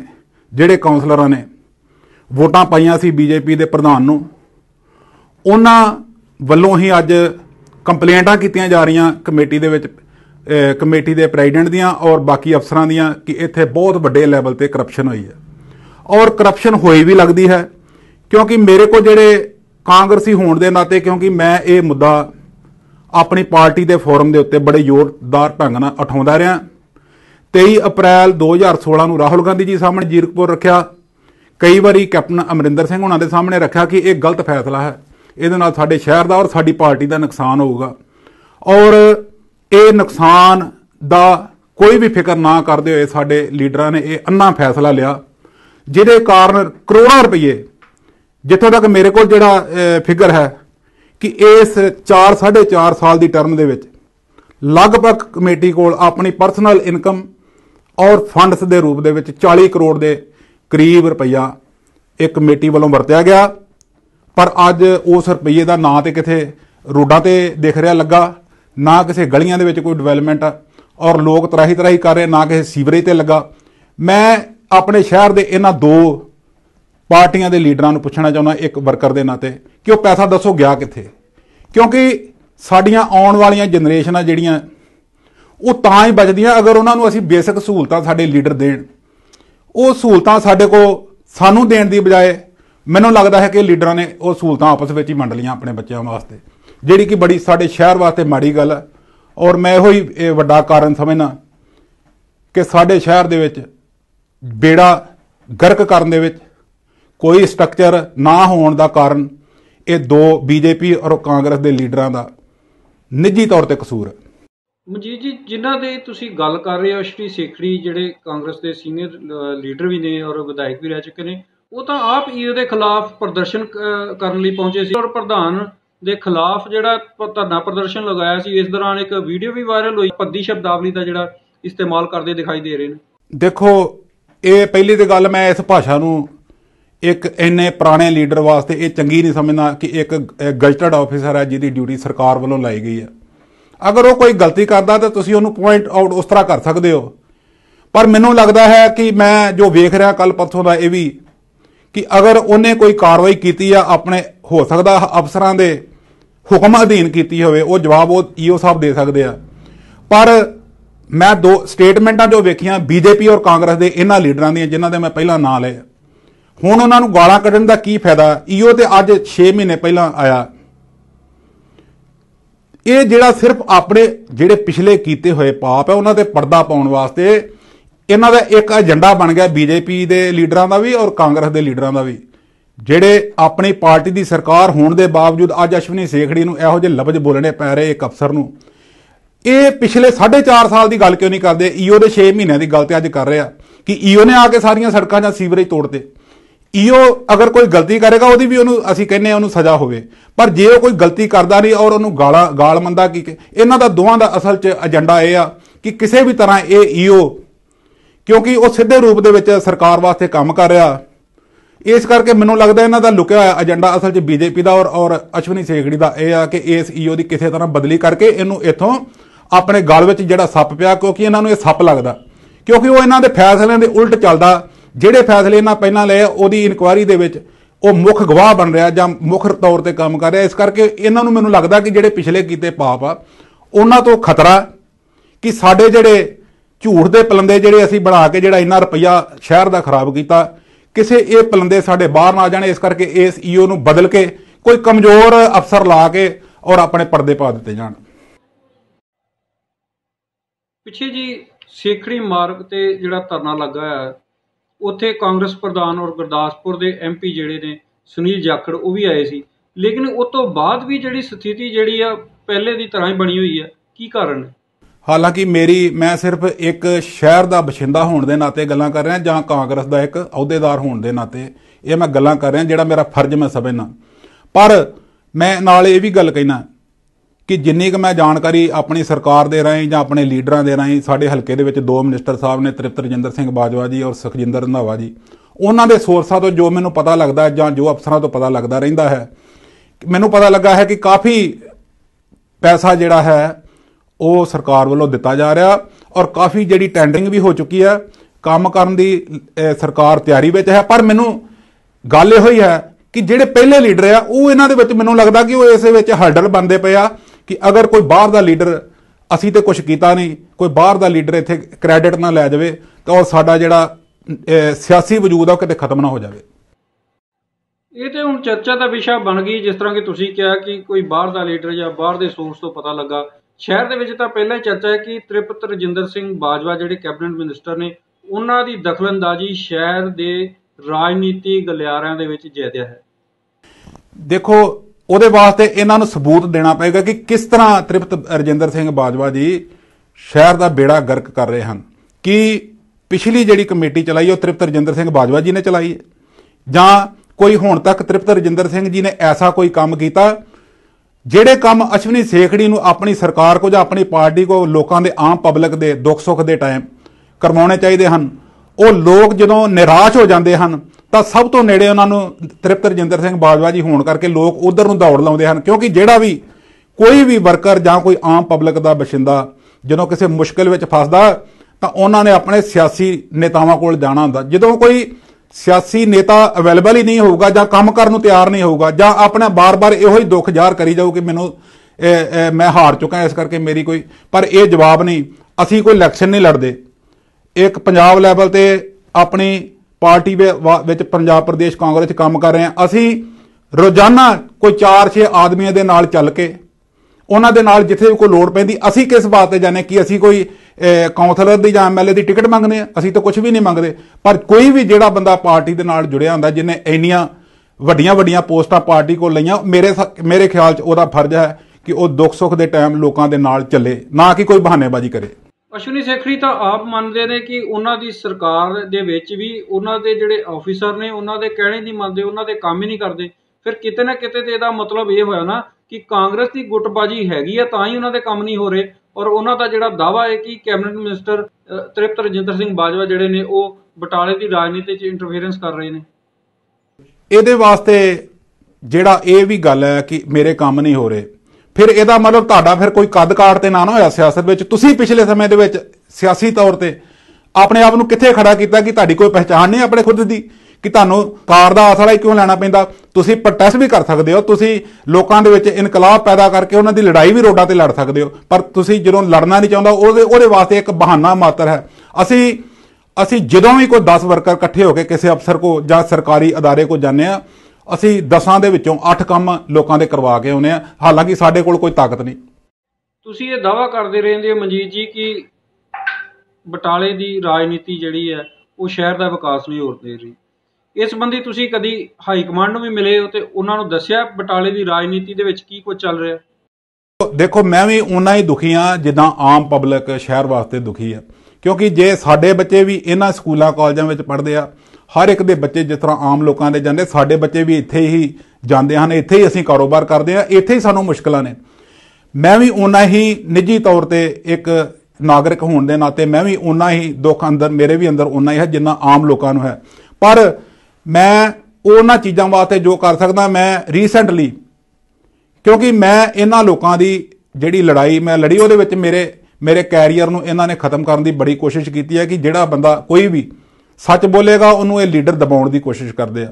ਜਿਹੜੇ ਕਾਉਂਸਲਰਾਂ ਨੇ ਵੋਟਾਂ ਪਾਈਆਂ ਸੀ ਬੀਜੇਪੀ ਦੇ ਪ੍ਰਧਾਨ ਨੂੰ, ਉਹਨਾਂ ਵੱਲੋਂ ਹੀ ਅੱਜ ਕੰਪਲੇਂਟਾਂ ਕੀਤੀਆਂ ਜਾ ਰਹੀਆਂ ਕਮੇਟੀ ਦੇ ਵਿੱਚ ਕਮੇਟੀ ਦੇ ਪ੍ਰੈਜ਼ੀਡੈਂਟ ਦੀਆਂ ਔਰ ਬਾਕੀ ਅਫਸਰਾਂ ਦੀਆਂ ਕਿ ਇੱਥੇ ਬਹੁਤ ਵੱਡੇ ਲੈਵਲ ਤੇ ਕਰਪਸ਼ਨ ਹੋਈ ਹੈ। ਔਰ ਕਰਪਸ਼ਨ ਹੋਈ ਵੀ ਲੱਗਦੀ ਹੈ, ਕਿਉਂਕਿ ਮੇਰੇ ਕੋਲ ਜਿਹੜੇ ਕਾਂਗਰਸੀ ਹੋਣ ਦੇ ਨਾਤੇ, ਕਿਉਂਕਿ ਮੈਂ ਇਹ ਮੁੱਦਾ ਆਪਣੀ ਪਾਰਟੀ ਦੇ ਫੋਰਮ ਦੇ ਉੱਤੇ ਬੜੇ ਜ਼ੋਰਦਾਰ ਢੰਗ ਨਾਲ ਉਠਾਉਂਦਾ ਰਿਹਾ। 23 ਅਪ੍ਰੈਲ 2016 ਨੂੰ ਰਾਹੁਲ ਗਾਂਧੀ ਜੀ ਸਾਹਮਣੇ ਜੀਰਕਪੁਰ ਰੱਖਿਆ। ਕਈ ਵਾਰੀ ਕੈਪਟਨ ਅਮਰਿੰਦਰ ਸਿੰਘ ਉਹਨਾਂ ਦੇ ਸਾਹਮਣੇ ਰੱਖਿਆ ਕਿ ਇਹ ਗਲਤ ਫੈਸਲਾ ਹੈ। ਇਹਦੇ ਨਾਲ ਸਾਡੇ ਸ਼ਹਿਰ ਦਾ ਔਰ ਸਾਡੀ ਪਾਰਟੀ ਦਾ ਨੁਕਸਾਨ ਹੋਊਗਾ। ਔਰ ਇਹ ਨੁਕਸਾਨ ਦਾ ਕੋਈ ਵੀ ਫਿਕਰ ਨਾ ਕਰਦੇ ਹੋਏ ਸਾਡੇ ਲੀਡਰਾਂ ਨੇ ਇਹ ਅੰਨਾ ਫੈਸਲਾ ਲਿਆ, ਜਿਹਦੇ ਕਾਰਨ ਕਰੋੜਾਂ ਰੁਪਏ, ਜਿੱਥੋਂ ਤੱਕ ਮੇਰੇ ਕੋਲ ਜਿਹੜਾ ਫਿਗਰ ਹੈ ਕਿ ਇਸ 4 4.5 ਸਾਲ ਦੀ ਟਰਮ ਦੇ ਵਿੱਚ ਲਗਭਗ ਕਮੇਟੀ ਕੋਲ ਆਪਣੀ ਪਰਸਨਲ ਇਨਕਮ ਔਰ ਫੰਡਸ ਦੇ ਰੂਪ ਦੇ ਵਿੱਚ 40 ਕਰੋੜ ਦੇ ਕਰੀਬ ਰੁਪਈਆ ਇਹ ਕਮੇਟੀ ਵੱਲੋਂ ਵਰਤਿਆ ਗਿਆ। ਪਰ ਅੱਜ ਉਸ ਰੁਪਈਏ ਦਾ ਨਾਂ ਤੇ ਕਿਥੇ ਰੋਡਾਂ ਤੇ ਦਿਖ ਰਿਹਾ ਲੱਗਾ, ਨਾ ਕਿਸੇ ਗਲੀਆਂ ਦੇ ਵਿੱਚ ਕੋਈ ਡਿਵੈਲਪਮੈਂਟ ਔਰ ਲੋਕ ਤਰਾਹੀ ਤਰਾਹੀ ਕਰ ਰਹੇ, ਨਾ ਕਿਸੇ ਸੀਵਰੇਜ ਤੇ ਲੱਗਾ। ਮੈਂ ਆਪਣੇ ਸ਼ਹਿਰ ਦੇ ਇਹਨਾਂ ਦੋ ਪਾਰਟੀਆਂ ਦੇ ਲੀਡਰਾਂ ਨੂੰ ਪੁੱਛਣਾ ਚਾਹੁੰਦਾ, ਇੱਕ ਵਰਕਰ ਦੇ ਨਾਤੇ ਕਿ ਉਹ ਪੈਸਾ ਦੱਸੋ ਗਿਆ ਕਿੱਥੇ? ਕਿਉਂਕਿ ਸਾਡੀਆਂ ਆਉਣ ਵਾਲੀਆਂ ਜਨਰੇਸ਼ਨਾਂ ਜਿਹੜੀਆਂ, ਉਹ ਤਾਂ ਹੀ ਬਚਦੀਆਂ, ਅਗਰ ਉਹਨਾਂ ਨੂੰ ਅਸੀਂ ਬੇਸਿਕ ਸਹੂਲਤਾਂ ਸਾਡੇ ਲੀਡਰ ਦੇਣ, ਉਹ ਸਹੂਲਤਾਂ ਸਾਡੇ ਕੋ ਸਾਨੂੰ ਦੇਣ ਦੀ ਬਜਾਏ ਮੈਨੂੰ ਲੱਗਦਾ ਹੈ ਕਿ ਲੀਡਰਾਂ ਨੇ ਉਹ ਸਹੂਲਤਾਂ ਆਪਸ ਵਿੱਚ ਹੀ ਵੰਡ ਲੀਆਂ ਆਪਣੇ ਬੱਚਿਆਂ ਵਾਸਤੇ। ਜਿਹੜੀ ਕਿ ਬੜੀ ਸਾਡੇ ਸ਼ਹਿਰ ਵਾਸਤੇ ਮਾੜੀ ਗੱਲ ਹੈ। ਔਰ ਮੈਂ ਇਹੋ ਹੀ, ਇਹ ਵੱਡਾ ਕਾਰਨ ਸਮਝਣਾ ਕਿ ਸਾਡੇ ਸ਼ਹਿਰ ਦੇ ਵਿੱਚ ਬੇੜਾ ਗਰਕ ਕਰਨ ਦੇ ਵਿੱਚ ਕੋਈ ਸਟਰਕਚਰ ਨਾ ਹੋਣ ਦਾ ਕਾਰਨ ਇਹ ਦੋ ਬੀਜੇਪੀ ਔਰ ਕਾਂਗਰਸ ਦੇ ਲੀਡਰਾਂ ਦਾ ਨਿੱਜੀ ਤੌਰ ਤੇ ਕਸੂਰ ਹੈ। ਮਨਜੀਤ ਜੀ, ਜਿਨ੍ਹਾਂ ਦੇ ਤੁਸੀਂ ਗੱਲ ਕਰ ਰਹੇ ਹੋ, ਸ਼੍ਰੀ ਸੇਖੜੀ ਜਿਹੜੇ ਕਾਂਗਰਸ ਦੇ ਸੀਨੀਅਰ ਲੀਡਰ ਵੀ ਨੇ ਔਰ ਵਿਧਾਇਕ ਵੀ ਰਹਿ ਚੁੱਕੇ ਨੇ ਉਹ ਤਾਂ ਆਪ ਈਓ ਦੇ ਖਿਲਾਫ ਪ੍ਰਦਰਸ਼ਨ ਕਰਨ ਲਈ ਪਹੁੰਚੇ ਸੀ। ਔਰ ਪ੍ਰਧਾਨ ਦੇ ਖਿਲਾਫ ਜਿਹੜਾ ਧਰਨਾ ਪ੍ਰਦਰਸ਼ਨ ਲਗਾਇਆ ਸੀ, ਇਸ ਦੌਰਾਨ ਇੱਕ ਵੀਡੀਓ ਵੀ ਵਾਇਰਲ ਹੋਈ। ਪੱਦੀ ਸ਼ਬਦਾਵਲੀ ਦਾ ਜਿਹੜਾ ਇਸਤੇਮਾਲ ਕਰਦੇ ਦਿਖਾਈ ਦੇ ਰਹੇ ਨੇ। ਦੇਖੋ, ਇਹ ਪਹਿਲੀ ਤੇ ਗੱਲ ਮੈਂ ਇਸ ਭਾਸ਼ਾ ਨੂੰ ਇੱਕ ਇੰਨੇ ਪੁਰਾਣੇ ਲੀਡਰ ਵਾਸਤੇ ਇਹ ਚੰਗੀ ਨਹੀਂ ਸਮਝਦਾ ਕਿ ਇੱਕ ਗਜਟਡ ਆਫੀਸਰ ਹੈ ਜਿਹਦੀ ਡਿਊਟੀ ਸਰਕਾਰ ਵੱਲੋਂ ਲਾਈ ਗਈ ਹੈ। ਅਗਰ ਉਹ ਕੋਈ ਗਲਤੀ ਕਰਦਾ ਤਾਂ ਤੁਸੀਂ ਉਹਨੂੰ ਪੁਆਇੰਟ ਆਊਟ ਉਸ ਤਰ੍ਹਾਂ ਕਰ ਸਕਦੇ ਹੋ। ਪਰ ਮੈਨੂੰ ਲੱਗਦਾ ਹੈ ਕਿ ਮੈਂ ਜੋ ਵੇਖ ਰਿਹਾ ਕੱਲ ਪਰਸੋਂ ਦਾ ਇਹ ਵੀ ਕਿ ਅਗਰ ਉਹਨੇ ਕੋਈ ਕਾਰਵਾਈ ਕੀਤੀ ਆ, ਆਪਣੇ ਹੋ ਸਕਦਾ ਅਫਸਰਾਂ ਦੇ ਹੁਕਮ ਅਧੀਨ ਕੀਤੀ ਹੋਵੇ, ਉਹ ਜਵਾਬ ਉਹ ਈਓ ਸਾਹਿਬ ਦੇ ਸਕਦੇ ਆ। ਪਰ ਮੈਂ ਦੋ ਸਟੇਟਮੈਂਟਾਂ ਜੋ ਵੇਖੀਆਂ, ਬੀਜੇਪੀ ਔਰ ਕਾਂਗਰਸ ਦੇ ਇਹਨਾਂ ਲੀਡਰਾਂ ਦੀਆਂ, ਜਿਨ੍ਹਾਂ ਦੇ ਮੈਂ ਪਹਿਲਾਂ ਨਾਂ ਲਏ। ਹੁਣ ਉਹਨਾਂ ਨੂੰ ਗਾਲਾਂ ਕੱਢਣ ਦਾ ਕੀ ਫਾਇਦਾ? ਈਓ ਤੇ ਅੱਜ 6 ਮਹੀਨੇ ਪਹਿਲਾਂ ਆਇਆ। ਇਹ ਜਿਹੜਾ ਸਿਰਫ ਆਪਣੇ ਜਿਹੜੇ ਪਿਛਲੇ ਕੀਤੇ ਹੋਏ ਪਾਪ ਹੈ ਉਹਨਾਂ ਤੇ ਪਰਦਾ ਪਾਉਣ ਵਾਸਤੇ ਇਹਨਾਂ ਦਾ ਇੱਕ ਏਜੰਡਾ ਬਣ ਗਿਆ ਬੀਜੇਪੀ ਦੇ ਲੀਡਰਾਂ ਦਾ ਵੀ ਔਰ ਕਾਂਗਰਸ ਦੇ ਲੀਡਰਾਂ ਦਾ ਵੀ। ਜਿਹੜੇ ਆਪਣੀ ਪਾਰਟੀ ਦੀ ਸਰਕਾਰ ਹੋਣ ਦੇ ਬਾਵਜੂਦ ਅੱਜ ਅਸ਼ਵਨੀ ਸੇਖੜੀ ਨੂੰ ਇਹੋ ਜਿਹੇ ਲਫ਼ਜ਼ ਬੋਲਣੇ ਪੈ ਰਹੇ ਇੱਕ ਅਫਸਰ ਨੂੰ। ਇਹ ਪਿਛਲੇ 4.5 ਸਾਲ ਦੀ ਗੱਲ ਕਿਉਂ ਨਹੀਂ ਕਰਦੇ? ਈਓ ਦੇ 6 ਮਹੀਨਿਆਂ ਦੀ ਗੱਲ ਤੇ ਅੱਜ ਕਰ ਰਿਹਾ ਕਿ ਈਓ ਨੇ ਆ ਕੇ ਸਾਰੀਆਂ ਸੜਕਾਂ ਜਾਂ ਸੀਵਰੇਜ ਤੋੜਤੇ। ਈਓ ਅਗਰ ਕੋਈ ਗਲਤੀ ਕਰੇਗਾ, ਉਹਦੀ ਵੀ ਉਹਨੂੰ ਅਸੀਂ ਕਹਿੰਨੇ ਆ ਉਹਨੂੰ ਸਜ਼ਾ ਹੋਵੇ। ਪਰ ਜੇ ਉਹ ਕੋਈ ਗਲਤੀ ਕਰਦਾ ਨਹੀਂ ਔਰ ਉਹਨੂੰ ਗਾਲਾਂ ਗਾਲ ਮੰਦਾ ਕੀ ਕਿ- ਇਹਨਾਂ ਦਾ ਦੋਵਾਂ ਦਾ ਅਸਲ 'ਚ ਏਜੰਡਾ ਇਹ ਆ ਕਿ ਕਿਸੇ ਵੀ ਤਰ੍ਹਾਂ ਇਹ ਈਓ ਕਿਉਂਕਿ ਉਹ ਸਿੱਧੇ ਰੂਪ ਦੇ ਵਿੱਚ ਸਰਕਾਰ ਵਾਸਤੇ ਕੰਮ ਕਰ ਰਿਹਾ। ਇਸ ਕਰਕੇ ਮੈਨੂੰ ਲੱਗਦਾ ਇਹਨਾਂ ਦਾ ਲੁਕਿਆ ਹੋਇਆ ਏਜੰਡਾ ਅਸਲ 'ਚ ਬੀਜੇਪੀ ਦਾ ਔਰ ਔਰ ਅਸ਼ਵਨੀ ਸੇਖੜੀ ਦਾ ਇਹ ਆ ਕਿ ਇਸ ਈਓ ਦੀ ਕਿਸੇ ਤਰ੍ਹਾਂ ਬਦਲੀ ਕਰਕੇ ਇਹਨੂੰ ਇੱਥੋਂ ਆਪਣੇ ਗਲ ਵਿੱਚ ਜਿਹੜਾ ਸੱਪ ਪਿਆ, ਕਿਉਂਕਿ ਇਹਨਾਂ ਨੂੰ ਇਹ ਸੱਪ ਲੱਗਦਾ। ਕਿਉਂਕਿ ਉਹ ਇਹਨਾਂ ਦੇ ਫੈਸਲਿਆਂ ਦੇ ਉਲਟ ਚੱਲਦਾ। ਜਿਹੜੇ ਫੈਸਲੇ ਇਹਨਾਂ ਪਹਿਲਾਂ ਲਏ ਉਹਦੀ ਇਨਕੁਆਇਰੀ ਦੇ ਵਿੱਚ ਉਹ ਮੁੱਖ ਗਵਾਹ ਬਣ ਰਿਹਾ ਜਾਂ ਮੁੱਖ ਤੌਰ ਤੇ ਕੰਮ ਕਰ ਰਿਹਾ। ਇਸ ਕਰਕੇ ਇਹਨਾਂ ਨੂੰ ਮੈਨੂੰ ਲੱਗਦਾ ਕਿ ਜਿਹੜੇ ਪਿਛਲੇ ਕੀਤੇ ਪਾਪ ਆ, ਉਹਨਾਂ ਤੋਂ ਖਤਰਾ ਕਿ ਸਾਡੇ ਜਿਹੜੇ ਝੂਠ ਦੇ ਪਲੰਦੇ ਜਿਹੜੇ ਅਸੀਂ ਬਣਾ ਕੇ ਜਿਹੜਾ ਇੰਨਾ ਰੁਪਈਆ ਸ਼ਹਿਰ ਦਾ ਖਰਾਬ ਕੀਤਾ, ਕਿਸੇ ਇਹ ਪਲੰਦੇ ਸਾਡੇ ਬਾਹਰ ਨਾ ਆ ਜਾਣ, ਇਸ ਕਰਕੇ ਇਸ ਈਓ ਨੂੰ ਬਦਲ ਕੇ ਕੋਈ ਕਮਜ਼ੋਰ ਅਫਸਰ ਲਾ ਕੇ ਔਰ ਆਪਣੇ ਪਰਦੇ ਪਾ ਦਿੱਤੇ ਜਾਣ। ਪਿੱਛੇ ਜੀ ਸੇਖੜੀ ਮਾਰਗ ਤੇ ਜਿਹੜਾ ਧਰਨਾ ਲੱਗਾ ਹੋਇਆ ਹੈ ਉੱਥੇ ਕਾਂਗਰਸ ਪ੍ਰਧਾਨ ਔਰ ਗੁਰਦਾਸਪੁਰ ਦੇ ਐਮਪੀ ਜਿਹੜੇ ਨੇ, ਸੁਨੀਲ ਜਾਖੜ ਉਹ ਵੀ ਆਏ ਸੀ। ਲੇਕਿਨ ਉਸ ਤੋਂ ਬਾਅਦ ਵੀ ਜਿਹੜੀ ਸਥਿਤੀ ਜਿਹੜੀ ਆ, ਪਹਿਲੇ ਦੀ ਤਰ੍ਹਾਂ ਹੀ ਬਣੀ ਹੋਈ ਹੈ ਕੀ ਕਾਰਨ? ਹੈ ਹਾਲਾਂਕਿ ਮੇਰੀ, ਮੈਂ ਸਿਰਫ ਇੱਕ ਸ਼ਹਿਰ ਦਾ ਬਸ਼ਿੰਦਾ ਹੋਣ ਦੇ ਨਾਤੇ ਗੱਲਾਂ ਕਰ ਰਿਹਾ, ਜਾਂ ਕਾਂਗਰਸ ਦਾ ਇੱਕ ਅਹੁਦੇਦਾਰ ਹੋਣ ਦੇ ਨਾਤੇ। ਇਹ ਮੈਂ ਗੱਲਾਂ ਕਰ ਰਿਹਾ, ਜਿਹੜਾ ਮੇਰਾ ਫਰਜ਼ ਮੈਂ ਸਮਝਣਾ ਪਰ ਮੈਂ ਨਾਲ ਇਹ ਵੀ ਗੱਲ ਕਹਿਣਾ ਕਿ ਜਿੰਨੀ ਕੁ ਮੈਂ ਜਾਣਕਾਰੀ ਆਪਣੀ ਸਰਕਾਰ ਦੇ ਰਾਹੀਂ ਜਾਂ ਆਪਣੇ ਲੀਡਰਾਂ ਦੇ ਰਾਹੀਂ, ਸਾਡੇ ਹਲਕੇ ਦੇ ਵਿੱਚ ਦੋ ਮਿਨਿਸਟਰ ਸਾਹਿਬ ਨੇ, ਤ੍ਰਿਪਤ ਰਜਿੰਦਰ ਸਿੰਘ ਬਾਜਵਾ ਜੀ ਔਰ ਸੁਖਜਿੰਦਰ ਰੰਧਾਵਾ ਜੀ, ਉਹਨਾਂ ਦੇ ਸੋਰਸਾਂ ਤੋਂ ਜੋ ਮੈਨੂੰ ਪਤਾ ਲੱਗਦਾ ਜਾਂ ਜੋ ਅਫਸਰਾਂ ਤੋਂ ਪਤਾ ਲੱਗਦਾ ਰਹਿੰਦਾ ਹੈ, ਮੈਨੂੰ ਪਤਾ ਲੱਗਾ ਹੈ ਕਿ ਕਾਫੀ ਪੈਸਾ ਜਿਹੜਾ ਹੈ ਉਹ ਸਰਕਾਰ ਵੱਲੋਂ ਦਿੱਤਾ ਜਾ ਰਿਹਾ ਔਰ ਕਾਫੀ ਜਿਹੜੀ ਟੈਂਡਰਿੰਗ ਵੀ ਹੋ ਚੁੱਕੀ ਹੈ, ਕੰਮ ਕਰਨ ਦੀ ਸਰਕਾਰ ਤਿਆਰੀ ਵਿੱਚ ਹੈ। ਪਰ ਮੈਨੂੰ ਗੱਲ ਇਹੋ ਹੀ ਹੈ ਕਿ ਜਿਹੜੇ ਪਹਿਲੇ ਲੀਡਰ ਆ, ਉਹ ਇਹਨਾਂ ਦੇ ਵਿੱਚ ਮੈਨੂੰ ਲੱਗਦਾ ਕਿ ਉਹ ਇਸੇ ਵਿੱਚ ਹਰਡਲ ਬਣਦੇ ਪਏ ਆ ਕਿ ਅਗਰ ਕੋਈ ਬਾਹਰ ਦਾ ਲੀਡਰ ਅਸੀਂ ਤੇ ਕੁਝ ਕੀਤਾ ਨਹੀਂ, ਕੋਈ ਬਾਹਰ ਦਾ ਲੀਡਰ ਇੱਥੇ ਕ੍ਰੈਡਿਟ ਨਾ ਲੈ ਜਾਵੇ, ਤਾਂ ਉਹ ਸਾਡਾ ਜਿਹੜਾ ਸਿਆਸੀ ਵਜੂਦ ਆ, ਉਹ ਕਿਤੇ ਖਤਮ ਨਾ ਹੋ ਜਾਵੇ। ਇਹ ਤੇ ਹੁਣ ਚਰਚਾ ਦਾ ਵਿਸ਼ਾ ਬਣ ਗਈ, ਜਿਸ ਤਰ੍ਹਾਂ ਕਿ ਤੁਸੀਂ ਕਿਹਾ ਕਿ ਕੋਈ ਬਾਹਰ ਦਾ ਲੀਡਰ ਜਾਂ ਬਾਹਰ ਦੇ ਸੋਰਸ ਤੋਂ ਪਤਾ ਲੱਗਾ ਸ਼ਹਿਰ ਦੇ ਵਿੱਚ ਤਾਂ ਪਹਿਲਾਂ ਹੀ ਚਰਚਾ ਹੈ ਕਿ ਤ੍ਰਿਪਤ ਰਜਿੰਦਰ ਸਿੰਘ ਬਾਜਵਾ ਜਿਹੜੇ ਕੈਬਨਿਟ ਮਿਨਿਸਟਰ ਨੇ, ਉਹਨਾਂ ਦੀ ਦਖਲਅੰਦਾਜ਼ੀ ਸ਼ਹਿਰ ਦੇ ਰਾਜਨੀਤੀ ਗਲਿਆਰਿਆਂ ਦੇ ਵਿੱਚ ਜ਼ਿਆਦਾ ਹੈ। ਦੇਖੋ, ਉਹਦੇ ਵਾਸਤੇ ਇਹਨਾਂ ਨੂੰ ਸਬੂਤ ਦੇਣਾ ਪਏਗਾ ਕਿ ਕਿਸ ਤਰ੍ਹਾਂ ਤ੍ਰਿਪਤ ਰਜਿੰਦਰ ਸਿੰਘ ਬਾਜਵਾ ਜੀ ਸ਼ਹਿਰ ਦਾ ਬੇੜਾ ਗਰਕ ਕਰ ਰਹੇ ਹਨ। ਕਿ ਪਿਛਲੀ ਜਿਹੜੀ ਕਮੇਟੀ ਚਲਾਈ, ਉਹ ਤ੍ਰਿਪਤ ਰਜਿੰਦਰ ਸਿੰਘ ਬਾਜਵਾ ਜੀ ਨੇ ਚਲਾਈ ਹੈ? ਜਾਂ ਕੋਈ ਹੁਣ ਤੱਕ ਤ੍ਰਿਪਤ ਰਜਿੰਦਰ ਸਿੰਘ ਜੀ ਨੇ ਐਸਾ ਕੋਈ ਕੰਮ ਕੀਤਾ ਜਿਹੜੇ ਕੰਮ ਅਸ਼ਵਨੀ ਸੇਖੜੀ ਨੂੰ ਆਪਣੀ ਸਰਕਾਰ ਕੋ ਜਾਂ ਆਪਣੀ ਪਾਰਟੀ ਕੋ ਲੋਕਾਂ ਦੇ ਆਮ ਪਬਲਿਕ ਦੇ ਦੁੱਖ ਸੁੱਖ ਦੇ ਟਾਈਮ ਕਰਵਾਉਣੇ ਚਾਹੀਦੇ ਹਨ, ਉਹ ਲੋਕ ਜਦੋਂ ਨਿਰਾਸ਼ ਹੋ ਜਾਂਦੇ ਹਨ, ਤਾਂ ਸਭ ਤੋਂ ਨੇੜੇ ਉਹਨਾਂ ਨੂੰ ਤ੍ਰਿਪਤ ਰਜਿੰਦਰ ਸਿੰਘ ਬਾਜਵਾ ਜੀ ਹੋਣ ਕਰਕੇ ਲੋਕ ਉਧਰ ਨੂੰ ਦੌੜ ਲਾਉਂਦੇ ਹਨ, ਕਿਉਂਕਿ ਜਿਹੜਾ ਵੀ ਕੋਈ ਵੀ ਵਰਕਰ ਜਾਂ ਕੋਈ ਆਮ ਪਬਲਿਕ ਦਾ ਬਸ਼ਿੰਦਾ ਜਦੋਂ ਕਿਸੇ ਮੁਸ਼ਕਲ ਵਿੱਚ ਫਸਦਾ, ਤਾਂ ਉਹਨਾਂ ਨੇ ਆਪਣੇ ਸਿਆਸੀ ਨੇਤਾਵਾਂ ਕੋਲ ਜਾਣਾ ਹੁੰਦਾ। ਜਦੋਂ ਕੋਈ ਸਿਆਸੀ ਨੇਤਾ ਅਵੇਲੇਬਲ ਹੀ ਨਹੀਂ ਹੋਊਗਾ ਜਾਂ ਕੰਮ ਕਰਨ ਨੂੰ ਤਿਆਰ ਨਹੀਂ ਹੋਊਗਾ ਜਾਂ ਆਪਣਾ ਬਾਰ-ਬਾਰ ਇਹੋ ਹੀ ਦੁੱਖ ਜ਼ਾਹਰ ਕਰੀ ਜਾਊ ਕਿ ਮੈਨੂੰ ਮੈਂ ਹਾਰ ਚੁੱਕਾ ਇਸ ਕਰਕੇ ਮੇਰੀ ਕੋਈ, ਪਰ ਇਹ ਜਵਾਬ ਨਹੀਂ। ਅਸੀਂ ਕੋਈ ਇਲੈਕਸ਼ਨ ਨਹੀਂ ਲੜਦੇ। ਇੱਕ ਪੰਜਾਬ ਲੈਵਲ ਤੇ ਆਪਣੀ ਪਾਰਟੀ ਵਿ- ਵਾ- ਵਿੱਚ ਪੰਜਾਬ ਪ੍ਰਦੇਸ਼ ਕਾਂਗਰਸ 'ਚ ਕੰਮ ਕਰ ਰਹੇ ਹਾਂ। ਅਸੀਂ ਰੋਜ਼ਾਨਾ ਕੋਈ 4-6 ਆਦਮੀਆਂ ਦੇ ਨਾਲ ਚੱਲ ਕੇ ਉਹਨਾਂ ਦੇ ਨਾਲ ਜਿੱਥੇ ਵੀ ਕੋਈ ਲੋੜ ਪੈਂਦੀ ਅਸੀਂ ਕਿਸ ਬਾਤ ਤੇ ਜਾਣੇ ਕਿ ਅਸੀਂ ਕੋਈ ਅਹ, ਕਾਉਂਸਲਰ ਦੀ ਜਾਂ ਐਮਐਲਏ ਦੀ ਟਿਕਟ ਮੰਗਦੇ ਆ ਅਸੀਂ ਤਾਂ ਕੁਝ ਵੀ ਨਹੀਂ ਮੰਗਦੇ। ਪਰ ਕੋਈ ਵੀ ਜਿਹੜਾ ਬੰਦਾ ਪਾਰਟੀ ਦੇ ਨਾਲ ਜੁੜਿਆ ਹੁੰਦਾ ਜਿਹਨੇ ਇੰਨੀਆਂ ਵੱਡੀਆਂ ਵੱਡੀਆਂ ਪੋਸਟਾਂ ਪਾਰਟੀ ਕੋਲ ਲਈਆਂ ਮੇਰੇ ਮੇਰੇ ਖਿਆਲ 'ਚ ਉਹਦਾ ਫਰਜ਼ ਹੈ ਕਿ ਉਹ ਦੁੱਖ ਸੁੱਖ ਦੇ ਟਾਈਮ ਲੋਕਾਂ ਦੇ ਨਾਲ ਚੱਲੇ ਨਾ ਕਿ ਕੋਈ ਬਹਾਨੇਬਾਜ਼ੀ ਕਰੇ। ਅਸ਼ਵਨੀ ਸੇਖਰੀ ਤਾਂ ਆਪ ਮੰਨਦੇ ਨੇ ਕਿ ਉਹਨਾਂ ਦੀ ਸਰਕਾਰ ਦੇ ਵਿੱਚ ਵੀ ਉਹਨਾਂ ਦੇ ਜਿਹੜੇ ਆਫੀਸਰ ਨੇ ਉਹਨਾਂ ਦੇ ਕਹਿਣੇ ਨਹੀਂ ਮੰਨਦੇ ਉਹਨਾਂ ਦੇ ਕੰਮ ਹੀ ਨਹੀਂ ਕਰਦੇ। ਫਿਰ ਕਿਤੇ ਨਾ ਕਿਤੇ ਤੇ ਇਹਦਾ ਮਤਲਬ ਇਹ ਹੋਇਆ ਨਾ ਕਿ ਕਾਂਗਰਸ ਦੀ ਗੁੱਟਬਾਜੀ ਹੈਗੀ ਆ, ਤਾਂ ਹੀ ਉਹਨਾਂ ਦੇ ਕੰਮ ਨਹੀਂ ਹੋ ਰਹੇ। ਔਰ ਉਹਨਾਂ ਦਾ ਜਿਹੜਾ ਦਾਵਾ ਹੈ ਕਿ ਕੈਬਨਿਟ ਮਿਨਿਸਟਰ ਤ੍ਰਿਪਤ ਰਜਿੰਦਰ ਸਿੰਘ ਬਾਜਵਾ ਜਿਹੜੇ ਨੇ, ਉਹ ਬਟਾਲੇ ਦੀ ਰਾਜਨੀਤੀ 'ਚ ਇੰਟਰਫੇਰੈਂਸ ਕਰ ਰਹੇ ਨੇ। ਇਹਦੇ ਵਾਸਤੇ ਜਿਹੜਾ ਇਹ ਵੀ ਗੱਲ ਹੈ ਕਿ ਮੇਰੇ ਕੰਮ ਨਹੀਂ ਹੋ ਰਹੇ। ਫਿਰ ਇਹਦਾ ਮਤਲਬ ਤੁਹਾਡਾ ਫਿਰ ਕੋਈ ਕੱਦ ਕਾਠ ਤੇ ਨਾ ਨਾ ਹੋਇਆ ਸਿਆਸਤ ਵਿੱਚ? ਤੁਸੀਂ ਪਿਛਲੇ ਸਮੇਂ ਦੇ ਵਿੱਚ ਸਿਆਸੀ ਤੌਰ ਤੇ ਆਪਣੇ ਆਪ ਨੂੰ ਕਿੱਥੇ ਖੜਾ ਕੀਤਾ ਕਿ ਤੁਹਾਡੀ ਕੋਈ ਪਹਿਚਾਣ ਨਹੀਂ ਆਪਣੇ ਖੁਦ ਦੀ? ਕਿ ਤੁਹਾਨੂੰ ਕਾਰ ਦਾ ਆਸਰਾ ਹੀ ਕਿਉਂ ਲੈਣਾ ਪੈਂਦਾ? ਤੁਸੀਂ ਪ੍ਰੋਟੈਸਟ ਵੀ ਕਰ ਸਕਦੇ ਹੋ। ਤੁਸੀਂ ਲੋਕਾਂ ਦੇ ਵਿੱਚ ਇਨਕਲਾਬ ਪੈਦਾ ਕਰਕੇ ਉਹਨਾਂ ਦੀ ਲੜਾਈ ਵੀ ਰੋਡਾਂ ਤੇ ਲੜ ਸਕਦੇ ਹੋ। ਪਰ ਤੁਸੀਂ ਜਦੋਂ ਲੜਨਾ ਨਹੀਂ ਚਾਹੁੰਦਾ, ਉਹਦੇ ਉਹਦੇ ਵਾਸਤੇ ਇੱਕ ਬਹਾਨਾ ਮਾਤਰ ਹੈ। ਅਸੀਂ ਅਸੀਂ ਜਦੋਂ ਵੀ ਕੋਈ 10 ਵਰਕਰ ਇਕੱਠੇ ਹੋ ਕੇ ਕਿਸੇ ਅਫਸਰ ਕੋ ਜਾਂ ਸਰਕਾਰੀ ਅਦਾਰੇ ਕੋ ਜਾਂਦੇ ਆ ਅਸੀਂ 10ਾਂ ਦੇ ਵਿੱਚੋਂ 8 ਕੰਮ ਲੋਕਾਂ ਦੇ ਕਰਵਾ ਕੇ ਆਉਨੇ ਆ ਹਾਲਾਂਕਿ ਸਾਡੇ ਕੋਲ ਕੋਈ ਤਾਕਤ ਨਹੀਂ। ਤੁਸੀਂ ਇਹ ਦਾਵਾ ਕਰਦੇ ਰਹਿੰਦੇ ਹੋ ਮਨਜੀਤ ਜੀ ਕਿ ਬਟਾਲੇ ਦੀ ਰਾਜਨੀਤੀ ਜਿਹੜੀ ਹੈ, ਉਹ ਸ਼ਹਿਰ ਦਾ ਵਿਕਾਸ ਨਹੀਂ ਹੋਰ ਦੇ ਰਹੀ। ਇਸ ਸੰਬੰਧੀ ਤੁਸੀਂ ਕਦੀ ਹਾਈ ਕਮਾਂਡ ਨੂੰ ਵੀ ਮਿਲੇ ਹੋ ਤੇ ਉਹਨਾਂ ਨੂੰ ਦੱਸਿਆ ਬਟਾਲੇ ਦੀ ਰਾਜਨੀਤੀ ਦੇ ਵਿੱਚ ਕੀ ਕੁਝ ਚੱਲ ਰਿਹਾ? ਦੇਖੋ, ਮੈਂ ਵੀ ਉਨਾ ਹੀ ਦੁਖੀ ਆ ਜਿੱਦਾਂ ਆਮ ਪਬਲਿਕ ਸ਼ਹਿਰ ਵਾਸਤੇ ਦੁਖੀ ਆ ਕਿਉਂਕਿ ਜੇ ਸਾਡੇ ਬੱਚੇ ਵੀ ਇਹਨਾਂ ਸਕੂਲਾਂ, ਕਾਲਜਾਂ ਵਿੱਚ ਪੜ੍ਹਦੇ ਆ, ਹਰ ਇੱਕ ਦੇ ਬੱਚੇ ਜਿਸ ਤਰ੍ਹਾਂ ਆਮ ਲੋਕਾਂ ਦੇ ਜਾਂਦੇ, ਸਾਡੇ ਬੱਚੇ ਵੀ ਇੱਥੇ ਹੀ ਜਾਂਦੇ ਹਨ, ਇੱਥੇ ਹੀ ਅਸੀਂ ਕਾਰੋਬਾਰ ਕਰਦੇ ਆ ਇੱਥੇ ਹੀ ਸਾਨੂੰ ਮੁਸ਼ਕਲਾਂ ਨੇ। ਮੈਂ ਵੀ ਉਨਾ ਹੀ ਨਿੱਜੀ ਤੌਰ ਤੇ ਇੱਕ ਨਾਗਰਿਕ ਹੋਣ ਦੇ ਨਾਤੇ ਮੈਂ ਵੀ ਉਨਾ ਹੀ ਦੁੱਖ ਅੰਦਰ, ਮੇਰੇ ਵੀ ਅੰਦਰ ਉਨਾ ਹੀ ਹੈ ਜਿੰਨਾ ਆਮ ਲੋਕਾਂ ਨੂੰ ਹੈ। ਪਰ ਮੈਂ ਉਹਨਾਂ ਚੀਜ਼ਾਂ ਵਾਸਤੇ ਜੋ ਕਰ ਸਕਦਾ, ਮੈਂ ਰੀਸੈਂਟਲੀ ਕਿਉਂਕਿ ਮੈਂ ਇਹਨਾਂ ਲੋਕਾਂ ਦੀ ਜਿਹੜੀ ਲੜਾਈ, ਮੈਂ ਲੜੀ, ਉਹਦੇ ਵਿੱਚ ਮੇਰੇ ਮੇਰੇ ਕੈਰੀਅਰ ਨੂੰ ਇਹਨਾਂ ਨੇ ਖਤਮ ਕਰਨ ਦੀ ਬੜੀ ਕੋਸ਼ਿਸ਼ ਕੀਤੀ ਹੈ ਕਿ ਜਿਹੜਾ ਬੰਦਾ ਕੋਈ ਵੀ ਸੱਚ ਬੋਲੇਗਾ, ਉਹਨੂੰ ਇਹ ਲੀਡਰ ਦਬਾਉਣ ਦੀ ਕੋਸ਼ਿਸ਼ ਕਰਦੇ ਆ।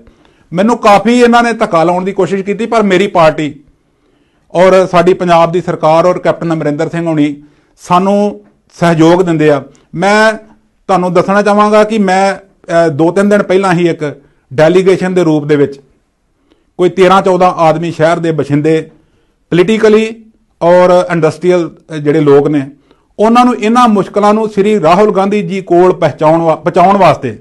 ਮੈਨੂੰ ਕਾਫੀ ਇਹਨਾਂ ਨੇ ਧੱਕਾ ਲਾਉਣ ਦੀ ਕੋਸ਼ਿਸ਼ ਕੀਤੀ, ਪਰ ਮੇਰੀ ਪਾਰਟੀ ਔਰ ਸਾਡੀ ਪੰਜਾਬ ਦੀ ਸਰਕਾਰ ਔਰ ਕੈਪਟਨ ਅਮਰਿੰਦਰ ਸਿੰਘ ਹੋਣੀ ਸਾਨੂੰ ਸਹਿਯੋਗ ਦਿੰਦੇ ਆ। ਮੈਂ ਤੁਹਾਨੂੰ ਦੱਸਣਾ ਚਾਹਾਂਗਾ ਕਿ ਮੈਂ ਦੋ ਤਿੰਨ ਦਿਨ ਪਹਿਲਾਂ ਹੀ ਇੱਕ ਡੈਲੀਗੇਸ਼ਨ ਦੇ ਰੂਪ ਦੇ ਵਿੱਚ ਕੋਈ 13 14 ਆਦਮੀ ਸ਼ਹਿਰ ਦੇ ਬਸ਼ਿੰਦੇ ਪੋਲੀਟੀਕਲੀ ਔਰ ਇੰਡਸਟਰੀਅਲ ਜਿਹੜੇ ਲੋਕ ਨੇ, ਉਹਨਾਂ ਨੂੰ ਇਹਨਾਂ ਮੁਸ਼ਕਲਾਂ ਨੂੰ ਸ੍ਰੀ ਰਾਹੁਲ ਗਾਂਧੀ ਜੀ ਕੋਲ ਪਹੁੰਚਾਉਣ ਵਾ- ਪਹੁੰਚਾਉਣ ਵਾਸਤੇ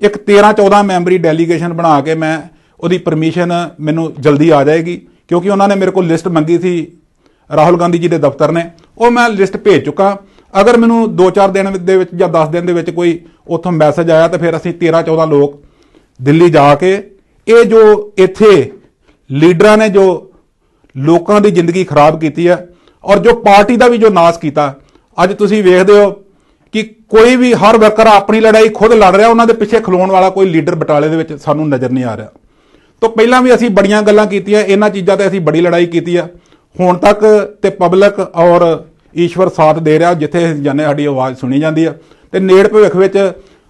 ਇੱਕ 13 14 ਮੈਂਬਰੀ ਡੈਲੀਗੇਸ਼ਨ ਬਣਾ ਕੇ ਮੈਂ ਉਹਦੀ ਪਰਮਿਸ਼ਨ ਮੈਨੂੰ ਜਲਦੀ ਆ ਜਾਏਗੀ, ਕਿਉਂਕਿ ਉਹਨਾਂ ਨੇ ਮੇਰੇ ਕੋਲ ਲਿਸਟ ਮੰਗੀ ਸੀ, ਰਾਹੁਲ ਗਾਂਧੀ ਜੀ ਦੇ ਦਫ਼ਤਰ ਨੇ, ਉਹ ਮੈਂ ਲਿਸਟ ਭੇਜ ਚੁੱਕਾ। ਅਗਰ ਮੈਨੂੰ 2-4 ਦਿਨ ਦੇ ਵਿੱਚ ਜਾਂ 10 ਦਿਨ ਦੇ ਵਿੱਚ ਕੋਈ ਉੱਥੋਂ ਮੈਸੇਜ ਆਇਆ ਤਾਂ ਫਿਰ ਅਸੀਂ 13 14 ਲੋਕ ਦਿੱਲੀ ਜਾ ਕੇ, ਇਹ ਜੋ ਇੱਥੇ ਲੀਡਰਾਂ ਨੇ ਜੋ ਲੋਕਾਂ ਦੀ ਜ਼ਿੰਦਗੀ ਖਰਾਬ ਕੀਤੀ ਹੈ ਔਰ ਜੋ ਪਾਰਟੀ ਦਾ ਵੀ ਜੋ ਨਾਸ ਕੀਤਾ, ਅੱਜ ਤੁਸੀਂ ਵੇਖਦੇ ਹੋ ਕਿ ਕੋਈ ਵੀ ਹਰ ਵਰਕਰ ਆਪਣੀ ਲੜਾਈ ਖੁਦ ਲੜ ਰਿਹਾ, ਉਹਨਾਂ ਦੇ ਪਿੱਛੇ ਖਲੋਣ ਵਾਲਾ ਕੋਈ ਲੀਡਰ ਬਟਾਲੇ ਦੇ ਵਿੱਚ ਸਾਨੂੰ ਨਜ਼ਰ ਨਹੀਂ ਆ ਰਿਹਾ। ਤੋਂ ਪਹਿਲਾਂ ਵੀ ਅਸੀਂ ਬੜੀਆਂ ਗੱਲਾਂ ਕੀਤੀਆਂ, ਇਹਨਾਂ ਚੀਜ਼ਾਂ ਤੇ ਅਸੀਂ ਬੜੀ ਲੜਾਈ ਕੀਤੀ ਆ। ਹੁਣ ਤੱਕ ਤੇ ਪਬਲਿਕ ਔਰ ਈਸ਼ਵਰ ਸਾਥ ਦੇ ਰਿਹਾ, ਜਿੱਥੇ ਅਸੀਂ ਜਾਂਦੇ ਸਾਡੀ ਆਵਾਜ਼ ਸੁਣੀ ਜਾਂਦੀ ਆ। ਤੇ ਨੇੜ ਭਵਿੱਖ ਵਿੱਚ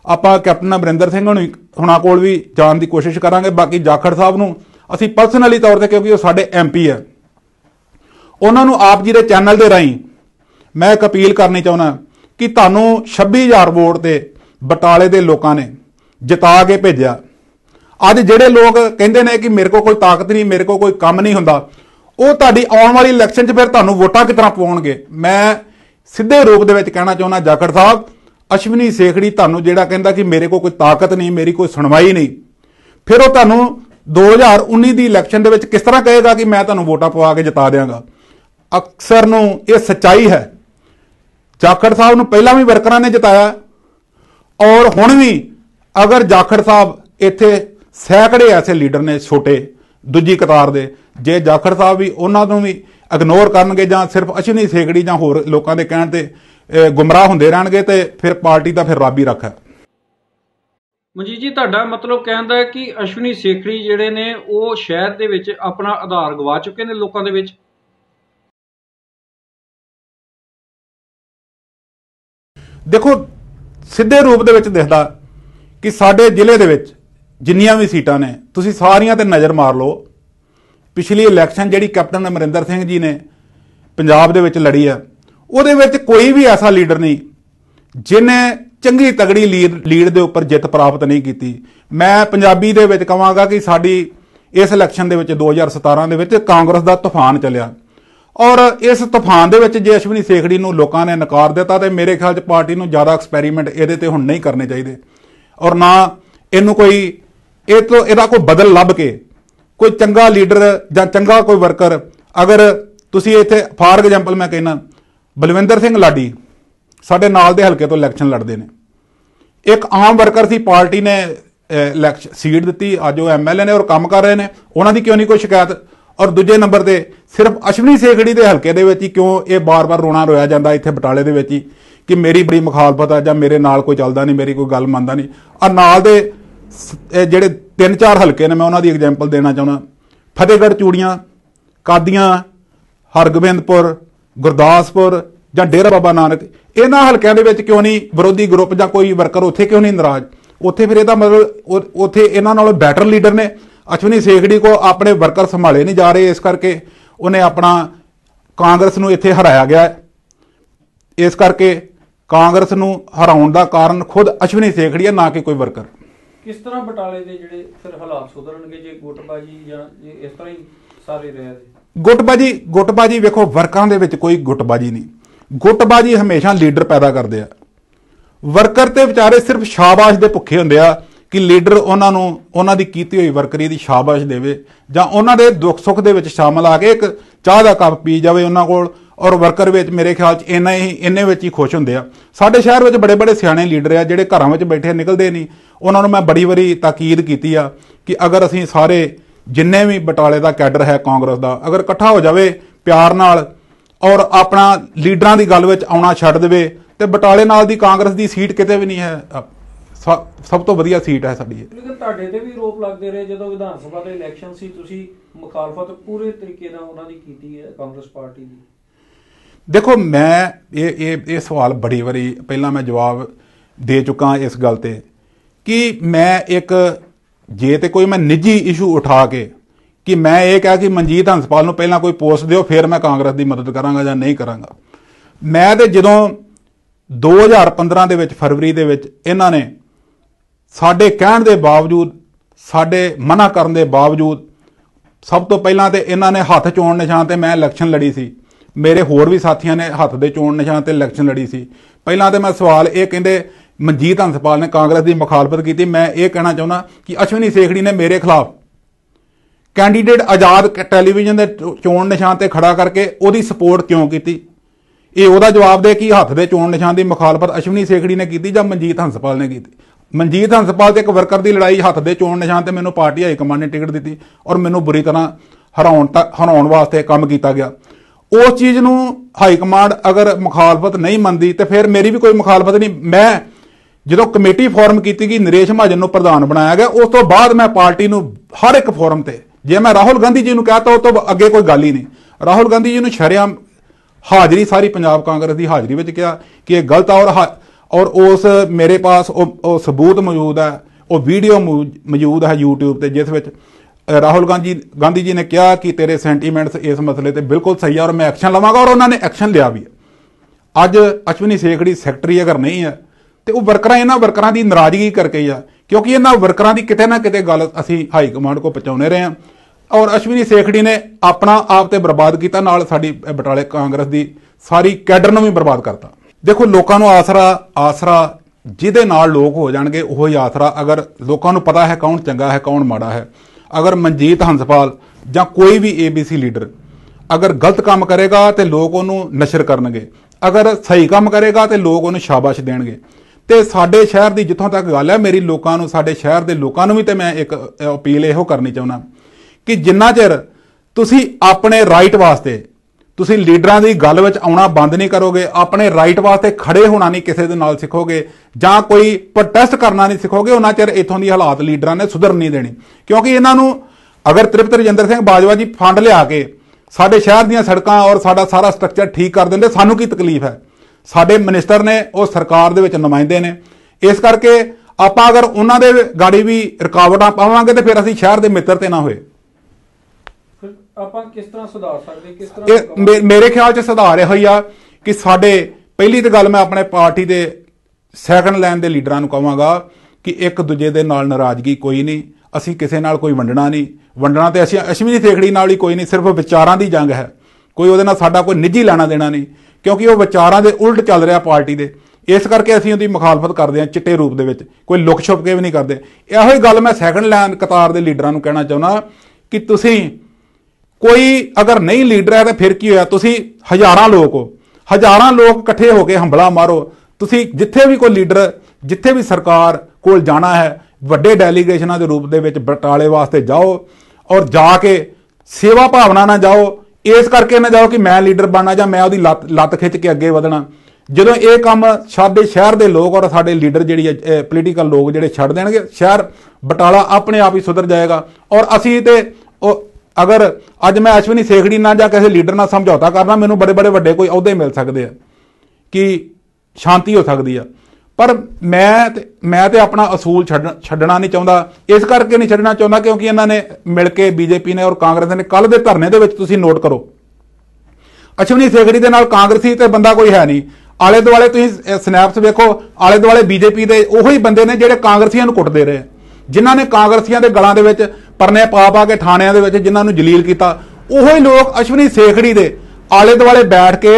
ਆਪਾਂ ਕੈਪਟਨ ਅਮਰਿੰਦਰ ਸਿੰਘ ਹੁਣੀ- ਹੁਣਾਂ ਕੋਲ ਵੀ ਜਾਣ ਦੀ ਕੋਸ਼ਿਸ਼ ਕਰਾਂਗੇ, ਬਾਕੀ ਜਾਖੜ ਸਾਹਿਬ ਨੂੰ ਅਸੀਂ ਪਰਸਨਲੀ ਤੌਰ ਤੇ ਕਿਉਂਕਿ ਉਹ ਸਾਡੇ ਐਮਪੀ ਹੈ। ਉਹਨਾਂ ਨੂੰ ਆਪ ਜੀ ਦੇ ਚੈਨਲ ਦੇ ਰਾਹੀਂ ਮੈਂ ਇੱਕ ਅਪੀਲ ਕਰਨੀ ਚਾਹੁੰਦਾ ਕਿ ਤੁਹਾਨੂੰ 26000 ਵੋਟ ਤੇ ਬਟਾਲੇ ਦੇ ਲੋਕਾਂ ਨੇ ਜਿਤਾ ਕੇ ਭੇਜਿਆ। ਅੱਜ ਜਿਹੜੇ ਲੋਕ ਕਹਿੰਦੇ ਨੇ ਕਿ ਮੇਰੇ ਕੋਲ ਕੋਈ ਤਾਕਤ ਨਹੀਂ, ਮੇਰੇ ਕੋਲ ਕੋਈ ਕੰਮ ਨਹੀਂ ਹੁੰਦਾ, ਉਹ ਤੁਹਾਡੀ ਆਉਣ ਵਾਲੀ ਇਲੈਕਸ਼ਨ 'ਚ ਫਿਰ ਤੁਹਾਨੂੰ ਵੋਟਾਂ ਕਿਤਨਾ ਪਾਉਣਗੇ ਮੈਂ ਸਿੱਧੇ ਰੂਪ ਦੇ ਵਿੱਚ ਕਹਿਣਾ ਚਾਹੁੰਦਾ ਜਾਖੜ ਸਾਹਿਬ ਅਸ਼ਵਨੀ ਸੇਖੜੀ ਤੁਹਾਨੂੰ ਜਿਹੜਾ ਕਹਿੰਦਾ ਕਿ ਮੇਰੇ ਕੋਲ ਕੋਈ ਤਾਕਤ ਨਹੀਂ, ਮੇਰੀ ਕੋਈ ਸੁਣਵਾਈ ਨਹੀਂ। ਫਿਰ ਉਹ ਤੁਹਾਨੂੰ 2019 ਦੀ ਇਲੈਕਸ਼ਨ ਦੇ ਵਿੱਚ ਕਿਸ ਤਰ੍ਹਾਂ ਕਹੇਗਾ ਕਿ ਮੈਂ ਤੁਹਾਨੂੰ ਵੋਟਾਂ ਪਵਾ ਕੇ ਜਿਤਾ ਦਿਆਂਗਾ? ਅਕਸਰ ਨੂੰ ਇਹ ਸੱਚਾਈ ਹੈ। ਜਾਖੜ ਸਾਹਿਬ ਨੂੰ ਪਹਿਲਾਂ ਵੀ ਵਰਕਰਾਂ ਨੇ ਜਿਤਾਇਆ। ਔਰ ਹੁਣ ਵੀ ਅਗਰ ਜਾਖੜ ਸਾਹਿਬ ਇੱਥੇ ਸੈਂਕੜੇ ਐਸੇ ਲੀਡਰ ਨੇ ਛੋਟੇ ਦੂਜੀ ਕਤਾਰ ਦੇ। ਜੇ ਜਾਖੜ ਸਾਹਿਬ ਵੀ ਉਹਨਾਂ ਨੂੰ ਵੀ ਇਗਨੋਰ ਕਰਨਗੇ ਜਾਂ ਸਿਰਫ ਅਸ਼ਵਨੀ ਸੇਗੜੀ ਜਾਂ ਹੋਰ ਲੋਕਾਂ ਦੇ ਕਹਿਣ ਤੇ ਗੁੰਮਰਾਹ ਹੁੰਦੇ ਰਹਿਣਗੇ ਤੇ ਫਿਰ ਪਾਰਟੀ ਦਾ ਫਿਰ ਰੱਬ ਰੱਖਾ ਮਨਜੀਤ ਜੀ ਤੁਹਾਡਾ ਮਤਲਬ ਕਹਿਣ ਦਾ ਹੈ ਕਿ ਅਸ਼ਵਨੀ ਸੇਖੜੀ ਜਿਹੜੇ ਨੇ ਉਹ ਸ਼ਹਿਰ ਦੇ ਵਿੱਚ ਆਪਣਾ ਆਧਾਰ ਗਵਾ ਚੁੱਕੇ ਨੇ ਲੋਕਾਂ ਦੇ ਵਿੱਚ? ਦੇਖੋ ਸਿੱਧੇ ਰੂਪ ਦੇ ਵਿੱਚ ਦਿਖਦਾ ਕਿ ਸਾਡੇ ਜ਼ਿਲ੍ਹੇ ਦੇ ਵਿੱਚ ਜਿੰਨੀਆਂ ਵੀ ਸੀਟਾਂ ਨੇ, ਤੁਸੀਂ ਸਾਰੀਆਂ ਤੇ ਨਜ਼ਰ ਮਾਰ ਲਓ। ਪਿਛਲੀ ਇਲੈਕਸ਼ਨ ਜਿਹੜੀ ਕੈਪਟਨ ਅਮਰਿੰਦਰ ਸਿੰਘ ਜੀ ਨੇ ਪੰਜਾਬ ਦੇ ਵਿੱਚ ਲੜੀ ਆ, ਉਹਦੇ ਵਿੱਚ ਕੋਈ ਵੀ ਐਸਾ ਲੀਡਰ ਨਹੀਂ ਜਿਨੇ ਚੰਗੀ ਤਗੜੀ ਲੀਡ ਲੀਡ ਦੇ ਉੱਪਰ ਜਿੱਤ ਪ੍ਰਾਪਤ ਨਹੀਂ ਕੀਤੀ। ਮੈਂ ਪੰਜਾਬੀ ਦੇ ਵਿੱਚ ਕਹਾਂਗਾ ਕਿ ਸਾਡੀ ਇਸ ਇਲੈਕਸ਼ਨ ਦੇ ਵਿੱਚ 2017 ਦੇ ਵਿੱਚ ਕਾਂਗਰਸ ਦਾ ਤੂਫਾਨ ਚੱਲਿਆ। ਔਰ ਇਸ ਤੂਫਾਨ ਦੇ ਵਿੱਚ ਜੇ ਅਸ਼ਵਨੀ ਸੇਖੜੀ ਨੂੰ ਲੋਕਾਂ ਨੇ ਨਕਾਰ ਦਿੱਤਾ, ਤੇ ਮੇਰੇ ਖਿਆਲ 'ਚ ਪਾਰਟੀ ਨੂੰ ਜ਼ਿਆਦਾ ਐਕਸਪੈਰੀਮੈਂਟ ਇਹਦੇ ਤੇ ਹੁਣ ਨਹੀਂ ਕਰਨੇ ਚਾਹੀਦੇ। ਔਰ ਨਾ ਇਹਨੂੰ ਕੋਈ ਇਹ ਤੋਂ ਇਹਦਾ ਕੋਈ ਬਦਲ ਲੱਭ ਕੇ ਕੋਈ ਚੰਗਾ ਲੀਡਰ ਜਾਂ ਚੰਗਾ ਕੋਈ ਵਰਕਰ, ਅਗਰ ਤੁਸੀਂ ਇੱਥੇ ਫਾਰ ਐਗਜ਼ਾਮਪਲ ਮੈਂ ਕਹਿੰਨਾ ਬਲਵਿੰਦਰ ਸਿੰਘ ਲਾਡੀ ਸਾਡੇ ਨਾਲ ਦੇ ਹਲਕੇ ਤੋਂ ਇਲੈਕਸ਼ਨ ਲੜਦੇ ਨੇ। ਇੱਕ ਆਮ ਵਰਕਰ ਸੀ, ਪਾਰਟੀ ਨੇ ਇਲੈਕਸ਼ਨ ਸੀਟ ਦਿੱਤੀ, ਅੱਜ ਉਹ ਐਮਐਲਏ ਨੇ ਔਰ ਕੰਮ ਕਰ ਰਹੇ ਨੇ, ਉਹਨਾਂ ਦੀ ਕਿਉਂ ਨਹੀਂ ਕੋਈ ਸ਼ਿਕਾਇਤ? ਔਰ ਦੂਜੇ ਨੰਬਰ ਤੇ ਸਿਰਫ ਅਸ਼ਵਨੀ ਸੇਖੜੀ ਦੇ ਹਲਕੇ ਦੇ ਵਿੱਚ ਹੀ ਕਿਉਂ ਇਹ ਬਾਰ-ਬਾਰ ਰੋਣਾ ਰੋਇਆ ਜਾਂਦਾ ਇੱਥੇ ਬਟਾਲੇ ਦੇ ਵਿੱਚ ਹੀ ਕਿ ਮੇਰੀ ਬੜੀ ਮੁਖਾਲਫਤ ਆ ਜਾਂ ਮੇਰੇ ਨਾਲ ਕੋਈ ਚੱਲਦਾ ਨਹੀਂ, ਮੇਰੀ ਕੋਈ ਗੱਲ ਮੰਨਦਾ ਨਹੀਂ? ਆ ਨਾਲ ਦੇ ਇਹ ਜਿਹੜੇ ਤਿੰਨ ਚਾਰ ਹਲਕੇ ਨੇ, ਮੈਂ ਉਹਨਾਂ ਦੀ ਐਗਜ਼ਾਮਪਲ ਦੇਣਾ ਚਾਹੁੰਦਾ। ਫਤਿਹਗੜ੍ਹ, ਚੂੜੀਆਂ, ਕਾਦੀਆਂ, ਹਰਗੋਬਿੰਦਪੁਰ, ਗੁਰਦਾਸਪੁਰ ਜਾਂ ਡੇਰਾ ਬਾਬਾ ਨਾਨਕ। ਇਹਨਾਂ ਹਲਕਿਆਂ ਦੇ ਵਿੱਚ ਕਿਉਂ ਨਹੀਂ ਵਿਰੋਧੀ ਗਰੁੱਪ ਜਾਂ ਕੋਈ ਵਰਕਰ ਉੱਥੇ ਕਿਉਂ ਨਹੀਂ ਨਾਰਾਜ਼? ਉੱਥੇ ਫਿਰ ਇਹਦਾ ਮਤਲਬ ਉੱਥੇ ਇਹਨਾਂ ਨਾਲੋਂ ਬੈਟਰ ਲੀਡਰ ਨੇ। ਅਸ਼ਵਨੀ ਸੇਖੜੀ ਕੋ ਆਪਣੇ ਵਰਕਰ ਸੰਭਾਲੇ ਨਹੀਂ ਜਾ ਰਹੇ, ਇਸ ਕਰਕੇ ਉਹਨੇ ਆਪਣਾ ਕਾਂਗਰਸ ਨੂੰ ਇੱਥੇ ਹਰਾਇਆ ਗਿਆ। ਹੈ। ਇਸ ਕਰਕੇ ਕਾਂਗਰਸ ਨੂੰ ਹਰਾਉਣ ਦਾ ਕਾਰਨ ਖੁਦ ਅਸ਼ਵਨੀ ਸੇਖੜੀ ਹੈ, ਨਾ ਕਿ ਕੋਈ ਵਰਕਰ। ਕਿਸ ਤਰ੍ਹਾਂ ਬਟਾਲੇ ਦੇ ਜਿਹੜੇ ਫਿਰ ਹਾਲਾਤ ਸੁਧਰਨਗੇ ਜੇ ਗੁੱਟਬਾਜੀ ਜਾਂ ਇਸ ਤਰ੍ਹਾਂ ਹੀ ਸਾਰੇ ਰਹਿ ਗੁੱਟਬਾਜੀ ਗੁੱਟਬਾਜੀ ਵੇਖੋ, ਵਰਕਰਾਂ ਦੇ ਵਿੱਚ ਕੋਈ ਗੁੱਟਬਾਜੀ ਨਹੀਂ। ਗੁੱਟਬਾਜੀ ਹਮੇਸ਼ਾ ਲੀਡਰ ਪੈਦਾ ਕਰਦੇ ਆ। ਵਰਕਰ ਤੇ ਵਿਚਾਰੇ ਸਿਰਫ ਸ਼ਾਬਾਸ਼ ਦੇ ਭੁੱਖੇ ਹੁੰਦੇ ਆ ਕਿ ਲੀਡਰ ਉਹਨਾਂ ਨੂੰ, ਉਹਨਾਂ ਦੀ ਕੀਤੀ ਹੋਈ ਵਰਕਰੀ ਦੀ ਸ਼ਾਬਾਸ਼ ਦੇਵੇ ਜਾਂ ਉਹਨਾਂ ਦੇ ਦੁੱਖ ਸੁੱਖ ਦੇ ਵਿੱਚ ਸ਼ਾਮਲ ਆ ਕੇ ਇੱਕ ਚਾਹ ਦਾ ਕੱਪ ਪੀ ਜਾਵੇ ਉਹਨਾਂ ਕੋਲ ਔਰ ਵਰਕਰ ਵਿੱਚ ਮੇਰੇ ਖਿਆਲ 'ਚ ਇੰਨਾ ਹੀ, ਇੰਨੇ ਵਿੱਚ ਹੀ ਖੁਸ਼ ਹੁੰਦੇ ਆ। ਸਾਡੇ ਸ਼ਹਿਰ ਵਿੱਚ ਬੜੇ ਬੜੇ ਸਿਆਣੇ ਲੀਡਰ ਆ, ਜਿਹੜੇ ਘਰਾਂ ਵਿੱਚ ਬੈਠੇ ਨਿਕਲਦੇ ਨਹੀਂ। ਉਹਨਾਂ ਨੂੰ ਮੈਂ ਬੜੀ ਵਾਰੀ ਤਾਕੀਦ ਕੀਤੀ ਆ ਕਿ ਅਗਰ ਅਸੀਂ ਸਾਰੇ ਜਿੰਨੇ ਵੀ ਬਟਾਲੇ ਦਾ ਕੈਡਰ ਹੈ ਕਾਂਗਰਸ ਦਾ, ਅਗਰ ਇਕੱਠਾ ਹੋ ਜਾਵੇ ਪਿਆਰ ਨਾਲ ਔਰ ਆਪਣਾ ਲੀਡਰਾਂ ਦੀ ਗੱਲ ਵਿੱਚ ਆਉਣਾ ਛੱਡ ਦੇਵੇ, ਤੇ ਬਟਾਲੇ ਨਾਲ ਦੀ ਕਾਂਗਰਸ ਦੀ ਸੀਟ ਕਿਤੇ ਵੀ ਨਹੀਂ ਹੈ। ਸਭ ਤੋਂ ਵਧੀਆ ਸੀਟ ਹੈ ਸਾਡੀ ਇਹ। ਲੇਕਿਨ ਤੁਹਾਡੇ ਤੇ ਵੀ ਰੋਪ ਲੱਗਦੇ ਰਹੇ ਜਦੋਂ ਵਿਧਾਨ ਸਭਾ ਦੇ ਇਲੈਕਸ਼ਨ ਸੀ, ਤੁਸੀਂ ਮੁਖਾਲਫਤ ਪੂਰੇ ਤਰੀਕੇ ਨਾਲ ਉਹਨਾਂ ਦੀ ਕੀਤੀ ਹੈ ਕਾਂਗਰਸ ਪਾਰਟੀ ਦੀ। ਦੇਖੋ, ਮੈਂ ਇਹ ਇਹ ਇਹ ਸਵਾਲ ਬੜੀ ਵਾਰੀ ਪਹਿਲਾਂ ਮੈਂ ਜਵਾਬ ਦੇ ਚੁੱਕਾ ਇਸ ਗੱਲ ਤੇ ਕਿ ਮੈਂ ਇੱਕ, ਜੇ ਤੇ ਕੋਈ ਮੈਂ ਨਿੱਜੀ ਇਸ਼ੂ ਉਠਾ ਕੇ ਕਿ ਮੈਂ ਇਹ ਕਿਹਾ ਕਿ ਮਨਜੀਤ ਹੰਸਪਾਲ ਨੂੰ ਪਹਿਲਾਂ ਕੋਈ ਪੋਸਟ ਦਿਓ, ਫਿਰ ਮੈਂ ਕਾਂਗਰਸ ਦੀ ਮਦਦ ਕਰਾਂਗਾ ਜਾਂ ਨਹੀਂ ਕਰਾਂਗਾ। ਮੈਂ ਤੇ ਜਦੋਂ 2015 ਦੇ ਵਿੱਚ, ਫਰਵਰੀ ਦੇ ਵਿੱਚ ਇਹਨਾਂ ਨੇ ਸਾਡੇ ਕਹਿਣ ਦੇ ਬਾਵਜੂਦ, ਸਾਡੇ ਮਨਾ ਕਰਨ ਦੇ ਬਾਵਜੂਦ ਸਭ ਤੋਂ ਪਹਿਲਾਂ ਤੇ ਇਹਨਾਂ ਨੇ ਹੱਥ ਚੋਣ ਨਿਸ਼ਾਨ ਤੇ ਮੈਂ ਇਲੈਕਸ਼ਨ ਲੜੀ ਸੀ। ਮੇਰੇ ਹੋਰ ਵੀ ਸਾਥੀਆਂ ਨੇ ਹੱਥ ਦੇ ਚੋਣ ਨਿਸ਼ਾਨ ਤੇ ਇਲੈਕਸ਼ਨ ਲੜੀ ਸੀ। ਪਹਿਲਾਂ ਤੇ ਮੈਂ ਸਵਾਲ ਇਹ ਕਹਿੰਦੇ, ਮਨਜੀਤ ਹੰਸਪਾਲ ਨੇ ਕਾਂਗਰਸ ਦੀ ਮੁਖਾਲਫਤ ਕੀਤੀ। ਮੈਂ ਇਹ ਕਹਿਣਾ ਚਾਹੁੰਦਾ ਕਿ ਅਸ਼ਵਨੀ ਸੇਖੜੀ ਨੇ ਮੇਰੇ ਖਿਲਾਫ ਕੈਂਡੀਡੇਟ ਆਜ਼ਾਦ ਕ- ਟੈਲੀਵਿਜ਼ਨ ਦੇ ਚੋ- ਚੋਣ ਨਿਸ਼ਾਨ ਤੇ ਖੜਾ ਕਰਕੇ ਉਹਦੀ ਸਪੋਰਟ ਕਿਉਂ ਕੀਤੀ? ਇਹ ਉਹਦਾ ਜਵਾਬ ਦੇ ਕਿ ਹੱਥ ਦੇ ਚੋਣ ਨਿਸ਼ਾਨ ਦੀ ਮੁਖਾਲਫਤ ਅਸ਼ਵਨੀ ਸੇਖੜੀ ਨੇ ਕੀਤੀ ਜਾਂ ਮਨਜੀਤ ਹੰਸਪਾਲ ਨੇ ਕੀਤੀ? ਮਨਜੀਤ ਹੰਸਪਾਲ ਤੇ ਇੱਕ ਵਰਕਰ ਦੀ ਲੜਾਈ ਹੱਥ ਦੇ ਚੋਣ ਨਿਸ਼ਾਨ ਤੇ ਮੈਨੂੰ ਪਾਰਟੀ ਹਾਈ ਕਮਾਂਡ ਨੇ ਟਿਕਟ ਦਿੱਤੀ ਔਰ ਮੈਨੂੰ ਬੁਰੀ ਤਰ੍ਹਾਂ ਹਰਾਉਣ ਤੱਕ ਹਰਾਉਣ ਵਾਸਤੇ ਕੰਮ ਕੀਤਾ ਗਿਆ। ਉਸ ਚੀਜ਼ ਨੂੰ ਹਾਈ ਕਮਾਂਡ ਅਗਰ ਮੁਖਾਲਫਤ ਨਹੀਂ ਮੰਨਦੀ, ਤੇ ਫਿਰ ਮੇਰੀ ਵੀ ਕੋਈ ਮੁਖਾਲਫਤ ਨਹੀਂ। ਮੈਂ ਜਦੋਂ ਕਮੇਟੀ ਫਾਰਮ ਕੀਤੀ ਗਈ, ਨਰੇਸ਼ ਮਹਾਜਨ ਨੂੰ ਪ੍ਰਧਾਨ ਬਣਾਇਆ ਗਿਆ, ਉਸ ਤੋਂ ਬਾਅਦ ਮੈਂ ਪਾਰਟੀ ਨੂੰ ਹਰ ਇੱਕ ਫੋਰਮ ਤੇ, ਜੇ ਮੈਂ ਰਾਹੁਲ ਗਾਂਧੀ ਜੀ ਨੂੰ ਕਹਤਾ, ਉਹ ਤੋਂ ਅੱਗੇ ਕੋਈ ਗੱਲ ਹੀ ਨਹੀਂ। ਰਾਹੁਲ ਗਾਂਧੀ ਜੀ ਨੂੰ ਸ਼ਰਿਆਮ ਹਾਜ਼ਰੀ ਸਾਰੀ ਪੰਜਾਬ ਕਾਂਗਰਸ ਦੀ ਹਾਜ਼ਰੀ ਵਿੱਚ ਕਿਹਾ ਕਿ ਇਹ ਗਲਤ ਆ ਔਰ ਹਾ- ਔਰ ਉਸ ਮੇਰੇ ਪਾਸ ਉਹ ਉਹ ਸਬੂਤ ਮੌਜੂਦ ਹੈ, ਉਹ ਵੀਡੀਓ ਮੌਜੂਦ ਹੈ YouTube ਤੇ, ਜਿਸ ਵਿੱਚ ਰਾਹੁਲ ਗਾਂਧੀ ਗਾਂਧੀ ਜੀ ਨੇ ਕਿਹਾ ਕਿ ਤੇਰੇ ਸੈਂਟੀਮੈਂਟਸ ਇਸ ਮਸਲੇ ਤੇ ਬਿਲਕੁਲ ਸਹੀ ਆ ਔਰ ਮੈਂ ਐਕਸ਼ਨ ਲਵਾਂਗਾ ਔਰ ਉਹਨਾਂ ਨੇ ਐਕਸ਼ਨ ਲਿਆ ਵੀ ਹੈ। ਅੱਜ ਅਸ਼ਵਨੀ ਸੇਖੜੀ ਸੈਕਟਰੀ ਅਗਰ ਨਹੀਂ ਹੈ ਤੇ ਉਹ ਵਰਕਰਾਂ, ਇਹਨਾਂ ਵਰਕਰਾਂ ਦੀ ਨਾਰਾਜ਼ਗੀ ਕਰਕੇ ਹੀ ਆ, ਕਿਉਂਕਿ ਇਹਨਾਂ ਵਰਕਰਾਂ ਦੀ ਕਿਤੇ ਨਾ ਕਿਤੇ ਗੱਲ ਅਸੀਂ ਹਾਈ ਕਮਾਂਡ ਕੋ ਪਹੁੰਚਾਉਨੇ ਰਹੇ ਹਾਂ ਔਰ ਅਸ਼ਵਨੀ ਸੇਖੜੀ ਨੇ ਆਪਣਾ ਆਪ ਤੇ ਬਰਬਾਦ ਕੀਤਾ, ਨਾਲ ਸਾਡੀ ਬਟਾਲੇ ਕਾਂਗਰਸ ਦੀ ਸਾਰੀ ਕੈਡਰ ਨੂੰ ਵੀ ਬਰਬਾਦ ਕਰਤਾ। ਦੇਖੋ, ਲੋਕਾਂ ਨੂੰ ਆਸਰਾ ਆਸਰਾ ਜਿਹਦੇ ਨਾਲ ਲੋਕ ਹੋ ਜਾਣਗੇ, ਉਹ ਹੀ ਆਸਰਾ ਅਗਰ ਲੋਕਾਂ ਨੂੰ ਪਤਾ ਹੈ ਕੌਣ ਚੰਗਾ ਹੈ, ਕੌਣ ਮਾੜਾ ਹੈ। ਅਗਰ ਮਨਜੀਤ ਹੰਸਪਾਲ ਜਾਂ ਕੋਈ ਵੀ ਏਬੀਸੀ ਲੀਡਰ ਅਗਰ ਗਲਤ ਕੰਮ ਕਰੇਗਾ ਤੇ ਲੋਕ ਉਹਨੂੰ ਨਸ਼ਰ ਕਰਨਗੇ। ਅਗਰ ਸਹੀ ਕੰਮ ਕਰੇਗਾ ਤੇ ਲੋਕ ਉਹਨੂੰ ਸ਼ਾਬਾਸ਼ ਦੇਣਗੇ। ਤੇ ਸਾਡੇ ਸ਼ਹਿਰ ਦੀ ਜਿੱਥੋਂ ਤੱਕ ਗੱਲ ਹੈ, ਮੇਰੀ ਲੋਕਾਂ ਨੂੰ, ਸਾਡੇ ਸ਼ਹਿਰ ਦੇ ਲੋਕਾਂ ਨੂੰ ਵੀ ਤੇ ਮੈਂ ਇੱਕ ਅਪੀਲ ਇਹੋ ਕਰਨੀ ਚਾਹੁੰਦਾ ਕਿ ਜਿੰਨਾ ਚਿਰ ਤੁਸੀਂ ਆਪਣੇ ਰਾਈਟ ਵਾਸਤੇ ਤੁਸੀਂ ਲੀਡਰਾਂ ਦੀ ਗੱਲ ਵਿੱਚ ਆਉਣਾ ਬੰਦ ਨਹੀਂ ਕਰੋਗੇ, ਆਪਣੇ ਰਾਈਟ ਵਾਸਤੇ ਖੜੇ ਹੋਣਾ ਨਹੀਂ ਕਿਸੇ ਦੇ ਨਾਲ ਸਿੱਖੋਗੇ, ਜਾਂ ਕੋਈ ਪ੍ਰੋਟੈਸਟ ਕਰਨਾ ਨਹੀਂ ਸਿੱਖੋਗੇ, ਉਹਨਾਂ ਚਿਰ ਇਥੋਂ ਦੀ ਹਾਲਾਤ ਲੀਡਰਾਂ ਨੇ ਸੁਧਰ ਨਹੀਂ ਦੇਣੀ। ਕਿਉਂਕਿ ਇਹਨਾਂ ਨੂੰ ਅਗਰ ਤ੍ਰਿਪਤ ਰਜਿੰਦਰ ਸਿੰਘ ਬਾਜਵਾ ਜੀ ਫੰਡ ਲਿਆ ਕੇ ਸਾਡੇ ਸ਼ਹਿਰ ਦੀਆਂ ਸੜਕਾਂ ਔਰ ਸਾਡਾ ਸਾਰਾ ਸਟਰਕਚਰ ਠੀਕ ਕਰ ਦਿੰਦੇ, ਸਾਨੂੰ ਕੀ ਤਕਲੀਫ ਹੈ? ਸਾਡੇ ਮਿਨਿਸਟਰ ਨੇ ਉਹ ਸਰਕਾਰ ਦੇ ਵਿੱਚ ਨੁਮਾਇੰਦੇ ਨੇ। ਇਸ ਕਰਕੇ ਆਪਾਂ ਅਗਰ ਉਹਨਾਂ ਦੇ ਗਾੜੀ ਵੀ ਰੁਕਾਵਟਾਂ ਪਾਵਾਂਗੇ ਤੇ ਫਿਰ ਅਸੀਂ ਸ਼ਹਿਰ ਦੇ ਮਿੱਤਰ ਤੇ ਨਾ ਹੋਏ। ਆਪਾਂ ਕਿਸ ਤਰ੍ਹਾਂ ਸੁਧਾਰ ਸਕਦੇ ਕਿਸ ਤਰ੍ਹਾਂ ਮੇਰੇ ਖਿਆਲ ਚ ਸੁਧਾਰ ਇਹੋ ਹੀ ਆ ਕਿ ਸਾਡੇ ਪਹਿਲੀ ਤੇ ਗੱਲ ਮੈਂ ਆਪਣੇ ਪਾਰਟੀ ਦੇ ਸੈਕੰਡ ਲਾਈਨ ਦੇ ਲੀਡਰਾਂ ਨੂੰ ਕਹਾਂਗਾ ਕਿ ਇੱਕ ਦੂਜੇ ਦੇ ਨਾਲ ਨਾਰਾਜ਼ਗੀ ਕੋਈ ਨਹੀਂ ਅਸੀਂ ਕਿਸੇ ਨਾਲ ਕੋਈ ਵੰਡਣਾ ਨਹੀਂ। ਵੰਡਣਾ ਤੇ ਅਸੀਂ ਅਸ਼ਵਨੀ ਥੇਖੜੀ ਨਾਲ ਹੀ ਕੋਈ ਨਹੀਂ ਸਿਰਫ ਵਿਚਾਰਾਂ ਦੀ ਜੰਗ ਹੈ। ਕੋਈ ਉਹਦੇ ਨਾਲ ਸਾਡਾ ਕੋਈ ਨਿੱਜੀ ਲੈਣਾ ਦੇਣਾ ਨਹੀਂ ਕਿਉਂਕਿ ਉਹ ਵਿਚਾਰਾਂ ਦੇ ਉਲਟ ਚੱਲ ਰਿਹਾ ਪਾਰਟੀ ਦੇ। ਇਸ ਕਰਕੇ ਅਸੀਂ ਉਹਦੀ ਮੁਖਾਲਫਤ ਕਰਦੇ ਹਾਂ ਚਿੱਟੇ ਰੂਪ ਦੇ ਵਿੱਚ ਕੋਈ ਲੁਕ ਛੁਪ ਕੇ ਵੀ ਨਹੀਂ ਕਰਦੇ। ਇਹੋ ਹੀ ਗੱਲ ਮੈਂ ਸੈਕੰਡ ਲਾਈਨ ਕਤਾਰ ਦੇ ਲੀਡਰਾਂ ਨੂੰ ਕਹਿਣਾ ਚਾਹੁੰਦਾ ਕਿ ਤੁਸੀਂ ਕੋਈ ਅਗਰ ਨਹੀਂ ਲੀਡਰ ਹੈ ਤਾਂ ਫਿਰ ਕੀ ਹੋਇਆ? ਤੁਸੀਂ ਹਜ਼ਾਰਾਂ ਲੋਕ ਹੋ। ਹਜ਼ਾਰਾਂ ਲੋਕ ਇਕੱਠੇ ਹੋ ਕੇ ਹੰਬਲਾ ਮਾਰੋ। ਤੁਸੀਂ ਜਿੱਥੇ ਵੀ ਕੋਈ ਲੀਡਰ, ਜਿੱਥੇ ਵੀ ਸਰਕਾਰ ਕੋਲ ਜਾਣਾ ਹੈ, ਵੱਡੇ ਡੈਲੀਗੇਸ਼ਨਾਂ ਦੇ ਰੂਪ ਦੇ ਵਿੱਚ ਬਟਾਲੇ ਵਾਸਤੇ ਜਾਓ ਔਰ ਜਾ ਕੇ ਸੇਵਾ ਭਾਵਨਾ ਨਾਲ ਜਾਓ। ਇਸ ਕਰਕੇ ਨਾ ਜਾਓ ਕਿ ਮੈਂ ਲੀਡਰ ਬਣਨਾ ਜਾਂ ਮੈਂ ਉਹਦੀ ਲੱਤ ਲੱਤ ਖਿੱਚ ਕੇ ਅੱਗੇ ਵਧਣਾ। ਜਦੋਂ ਇਹ ਕੰਮ ਸਾਡੇ ਸ਼ਹਿਰ ਦੇ ਲੋਕ ਔਰ ਸਾਡੇ ਲੀਡਰ ਜਿਹੜੀ ਪੋਲੀਟੀਕਲ ਲੋਕ ਜਿਹੜੇ ਛੱਡ ਦੇਣਗੇ, ਸ਼ਹਿਰ ਬਟਾਲਾ ਆਪਣੇ ਆਪ ਹੀ ਸੁਧਰ ਜਾਏਗਾ। ਔਰ ਅਸੀਂ ਤੇ ਉਹ ਅਗਰ ਅੱਜ ਮੈਂ ਅਸ਼ਵਨੀ ਸੇਖੜੀ ਨਾਲ ਜਾਂ ਕਿਸੇ ਲੀਡਰ ਨਾਲ ਸਮਝੌਤਾ ਕਰਨਾ ਮੈਨੂੰ ਬੜੇ ਬੜੇ ਵੱਡੇ ਕੋਈ ਅਹੁਦੇ ਮਿਲ ਸਕਦੇ ਆ ਕਿ ਸ਼ਾਂਤੀ ਹੋ ਸਕਦੀ ਆ। ਪਰ ਮੈਂ ਤੇ ਮੈਂ ਤੇ ਆਪਣਾ ਅਸੂਲ ਛੱਡ- ਛੱਡਣਾ ਨਹੀਂ ਚਾਹੁੰਦਾ। ਇਸ ਕਰਕੇ ਨਹੀਂ ਛੱਡਣਾ ਚਾਹੁੰਦਾ ਕਿਉਂਕਿ ਇਹਨਾਂ ਨੇ ਮਿਲ ਕੇ ਬੀਜੇਪੀ ਨੇ ਔਰ ਕਾਂਗਰਸ ਨੇ ਕੱਲ ਦੇ ਧਰਨੇ ਦੇ ਵਿੱਚ ਤੁਸੀਂ ਨੋਟ ਕਰੋ। ਅਸ਼ਵਨੀ ਸੇਖੜੀ ਦੇ ਨਾਲ ਕਾਂਗਰਸੀ ਤੇ ਬੰਦਾ ਕੋਈ ਹੈ ਨਹੀਂ। ਆਲੇ ਦੁਆਲੇ ਤੁਸੀਂ ਸਨੈਪਸ ਵੇਖੋ, ਆਲੇ ਦੁਆਲੇ ਬੀਜੇਪੀ ਦੇ ਉਹੀ ਬੰਦੇ ਨੇ ਜਿਹੜੇ ਕਾਂਗਰਸੀਆਂ ਨੂੰ ਕੁੱਟਦੇ ਰਹੇ। ਜਿਨ੍ਹਾਂ ਨੇ ਕਾਂਗਰਸੀਆਂ ਦੇ ਗਲਾਂ ਦੇ ਵਿੱਚ ਪਰਨੇ ਪਾ ਪਾ ਕੇ ਥਾਣਿਆਂ ਦੇ ਵਿੱਚ ਜਿਨ੍ਹਾਂ ਨੂੰ ਜਲੀਲ ਕੀਤਾ, ਉਹੀ ਲੋਕ ਅਸ਼ਵਨੀ ਸੇਖੜੀ ਦੇ ਆਲੇ ਦੁਆਲੇ ਬੈਠ ਕੇ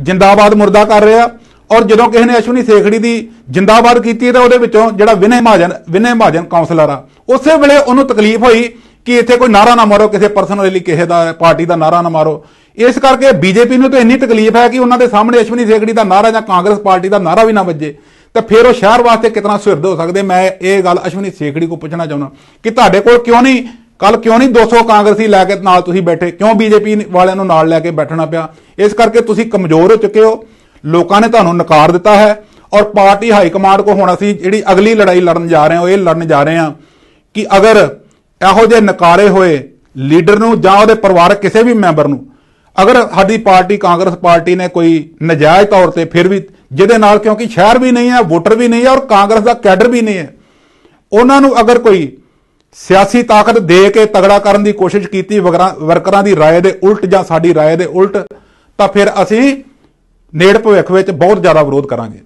ਜਿੰਦਾਬਾਦ ਮੁਰਦਾ ਕਰ ਰਹੇ ਆ। ਔਰ ਜਦੋਂ ਕਿਸੇ ਨੇ ਅਸ਼ਵਨੀ ਸੇਖੜੀ ਦੀ ਜਿੰਦਾਬਾਦ ਕੀਤੀ ਤਾਂ ਉਹਦੇ ਵਿੱਚੋਂ ਜਿਹੜਾ ਵਿਨੇ ਮਹਾਜਨ ਵਿਨੇ ਮਹਾਜਨ ਕਾਉਂਸਲਰ ਆ, ਉਸੇ ਵੇਲੇ ਉਹਨੂੰ ਤਕਲੀਫ ਹੋਈ ਕਿ ਇੱਥੇ ਕੋਈ ਨਾਰਾ ਨਾ ਮਾਰੋ, ਕਿਸੇ ਪਰਸਨਲੀ ਕਿਸੇ ਦਾ, ਪਾਰਟੀ ਦਾ ਨਾਰਾ ਨਾ ਮਾਰੋ। ਇਸ ਕਰਕੇ ਬੀਜੇਪੀ ਨੂੰ ਤਾਂ ਇੰਨੀ ਤਕਲੀਫ ਹੈ ਕਿ ਉਹਨਾਂ ਦੇ ਸਾਹਮਣੇ ਅਸ਼ਵਨੀ ਸੇਖੜੀ ਦਾ ਨਾਰਾ ਜਾਂ ਕਾਂਗਰਸ ਪਾਰਟੀ ਦਾ ਨਾਰਾ ਵੀ ਨਾ ਵੱਜੇ। ਤਾਂ ਫਿਰ ਉਹ ਸ਼ਹਿਰ ਵਾਸਤੇ ਕਿਤਨਾ ਸੁਹਿਰਦ ਹੋ ਸਕਦੇ? ਮੈਂ ਇਹ ਗੱਲ ਅਸ਼ਵਨੀ ਸੇਖੜੀ ਕੋ ਪੁੱਛਣਾ ਚਾਹੁੰਦਾ ਕਿ ਤੁਹਾਡੇ ਕੋਲ ਕਿਉਂ ਨਹੀਂ ਕੱਲ ਕਿਉਂ ਨਹੀਂ 200 ਕਾਂਗਰਸੀ ਲੈ ਕੇ ਨਾਲ ਤੁਸੀਂ ਬੈਠੇ? ਕਿਉਂ ਬੀਜੇਪੀ ਵਾਲਿਆਂ ਨੂੰ ਨਾਲ ਲੈ ਕੇ ਬੈਠਣਾ ਪਿਆ? ਇਸ ਕਰਕੇ ਤੁਸੀਂ ਕਮਜ਼ੋਰ ਹੋ ਚੁੱਕੇ ਹੋ। ਲੋਕਾਂ ਨੇ ਤੁਹਾਨੂੰ ਨਕਾਰ ਦਿੱਤਾ ਹੈ। ਔਰ ਪਾਰਟੀ ਹਾਈ ਕਮਾਂਡ ਕੋ ਹੁਣ ਅਸੀਂ ਜਿਹੜੀ ਅਗਲੀ ਲੜਾਈ ਲੜਨ ਜਾ ਰਹੇ ਹਾਂ ਇਹ ਲੜਨ ਜਾ ਰਹੇ ਹਾਂ ਕਿ ਅਗਰ ਇਹੋ ਜਿਹੇ ਨਕਾਰੇ ਹੋਏ ਲੀਡਰ ਨੂੰ ਜਾਂ ਉਹਦੇ ਪਰਿਵਾਰਕ ਕਿਸੇ ਵੀ ਮੈਂਬਰ ਨੂੰ, ਅਗਰ ਸਾਡੀ ਪਾਰਟੀ ਕਾਂਗਰਸ ਪਾਰਟੀ ਨੇ ਕੋਈ ਨਜਾਇਜ਼ ਤੌਰ ਤੇ ਫਿਰ ਵੀ ਜਿਹਦੇ ਨਾਲ ਕਿਉਂਕਿ ਸ਼ਹਿਰ ਵੀ ਨਹੀਂ ਹੈ ਵੋਟਰ ਵੀ ਨਹੀਂ ਹੈ ਔਰ ਕਾਂਗਰਸ ਦਾ ਕੈਡਰ ਵੀ ਨਹੀਂ ਹੈ ਉਹਨਾਂ ਨੂੰ ਅਗਰ ਕੋਈ ਸਿਆਸੀ ਤਾਕਤ ਦੇ ਕੇ ਤਗੜਾ ਕਰਨ ਦੀ ਕੋਸ਼ਿਸ਼ ਕੀਤੀ ਵਗਰਾ- ਵਰਕਰਾਂ ਦੀ رائے ਦੇ ਉਲਟ ਜਾਂ ਸਾਡੀ رائے ਦੇ ਉਲਟ ਤਾਂ ਫਿਰ ਅਸੀਂ ਨੇੜ ਭਵਿੱਖ ਵਿੱਚ ਬਹੁਤ ਜ਼ਿਆਦਾ ਵਿਰੋਧ ਕਰਾਂਗੇ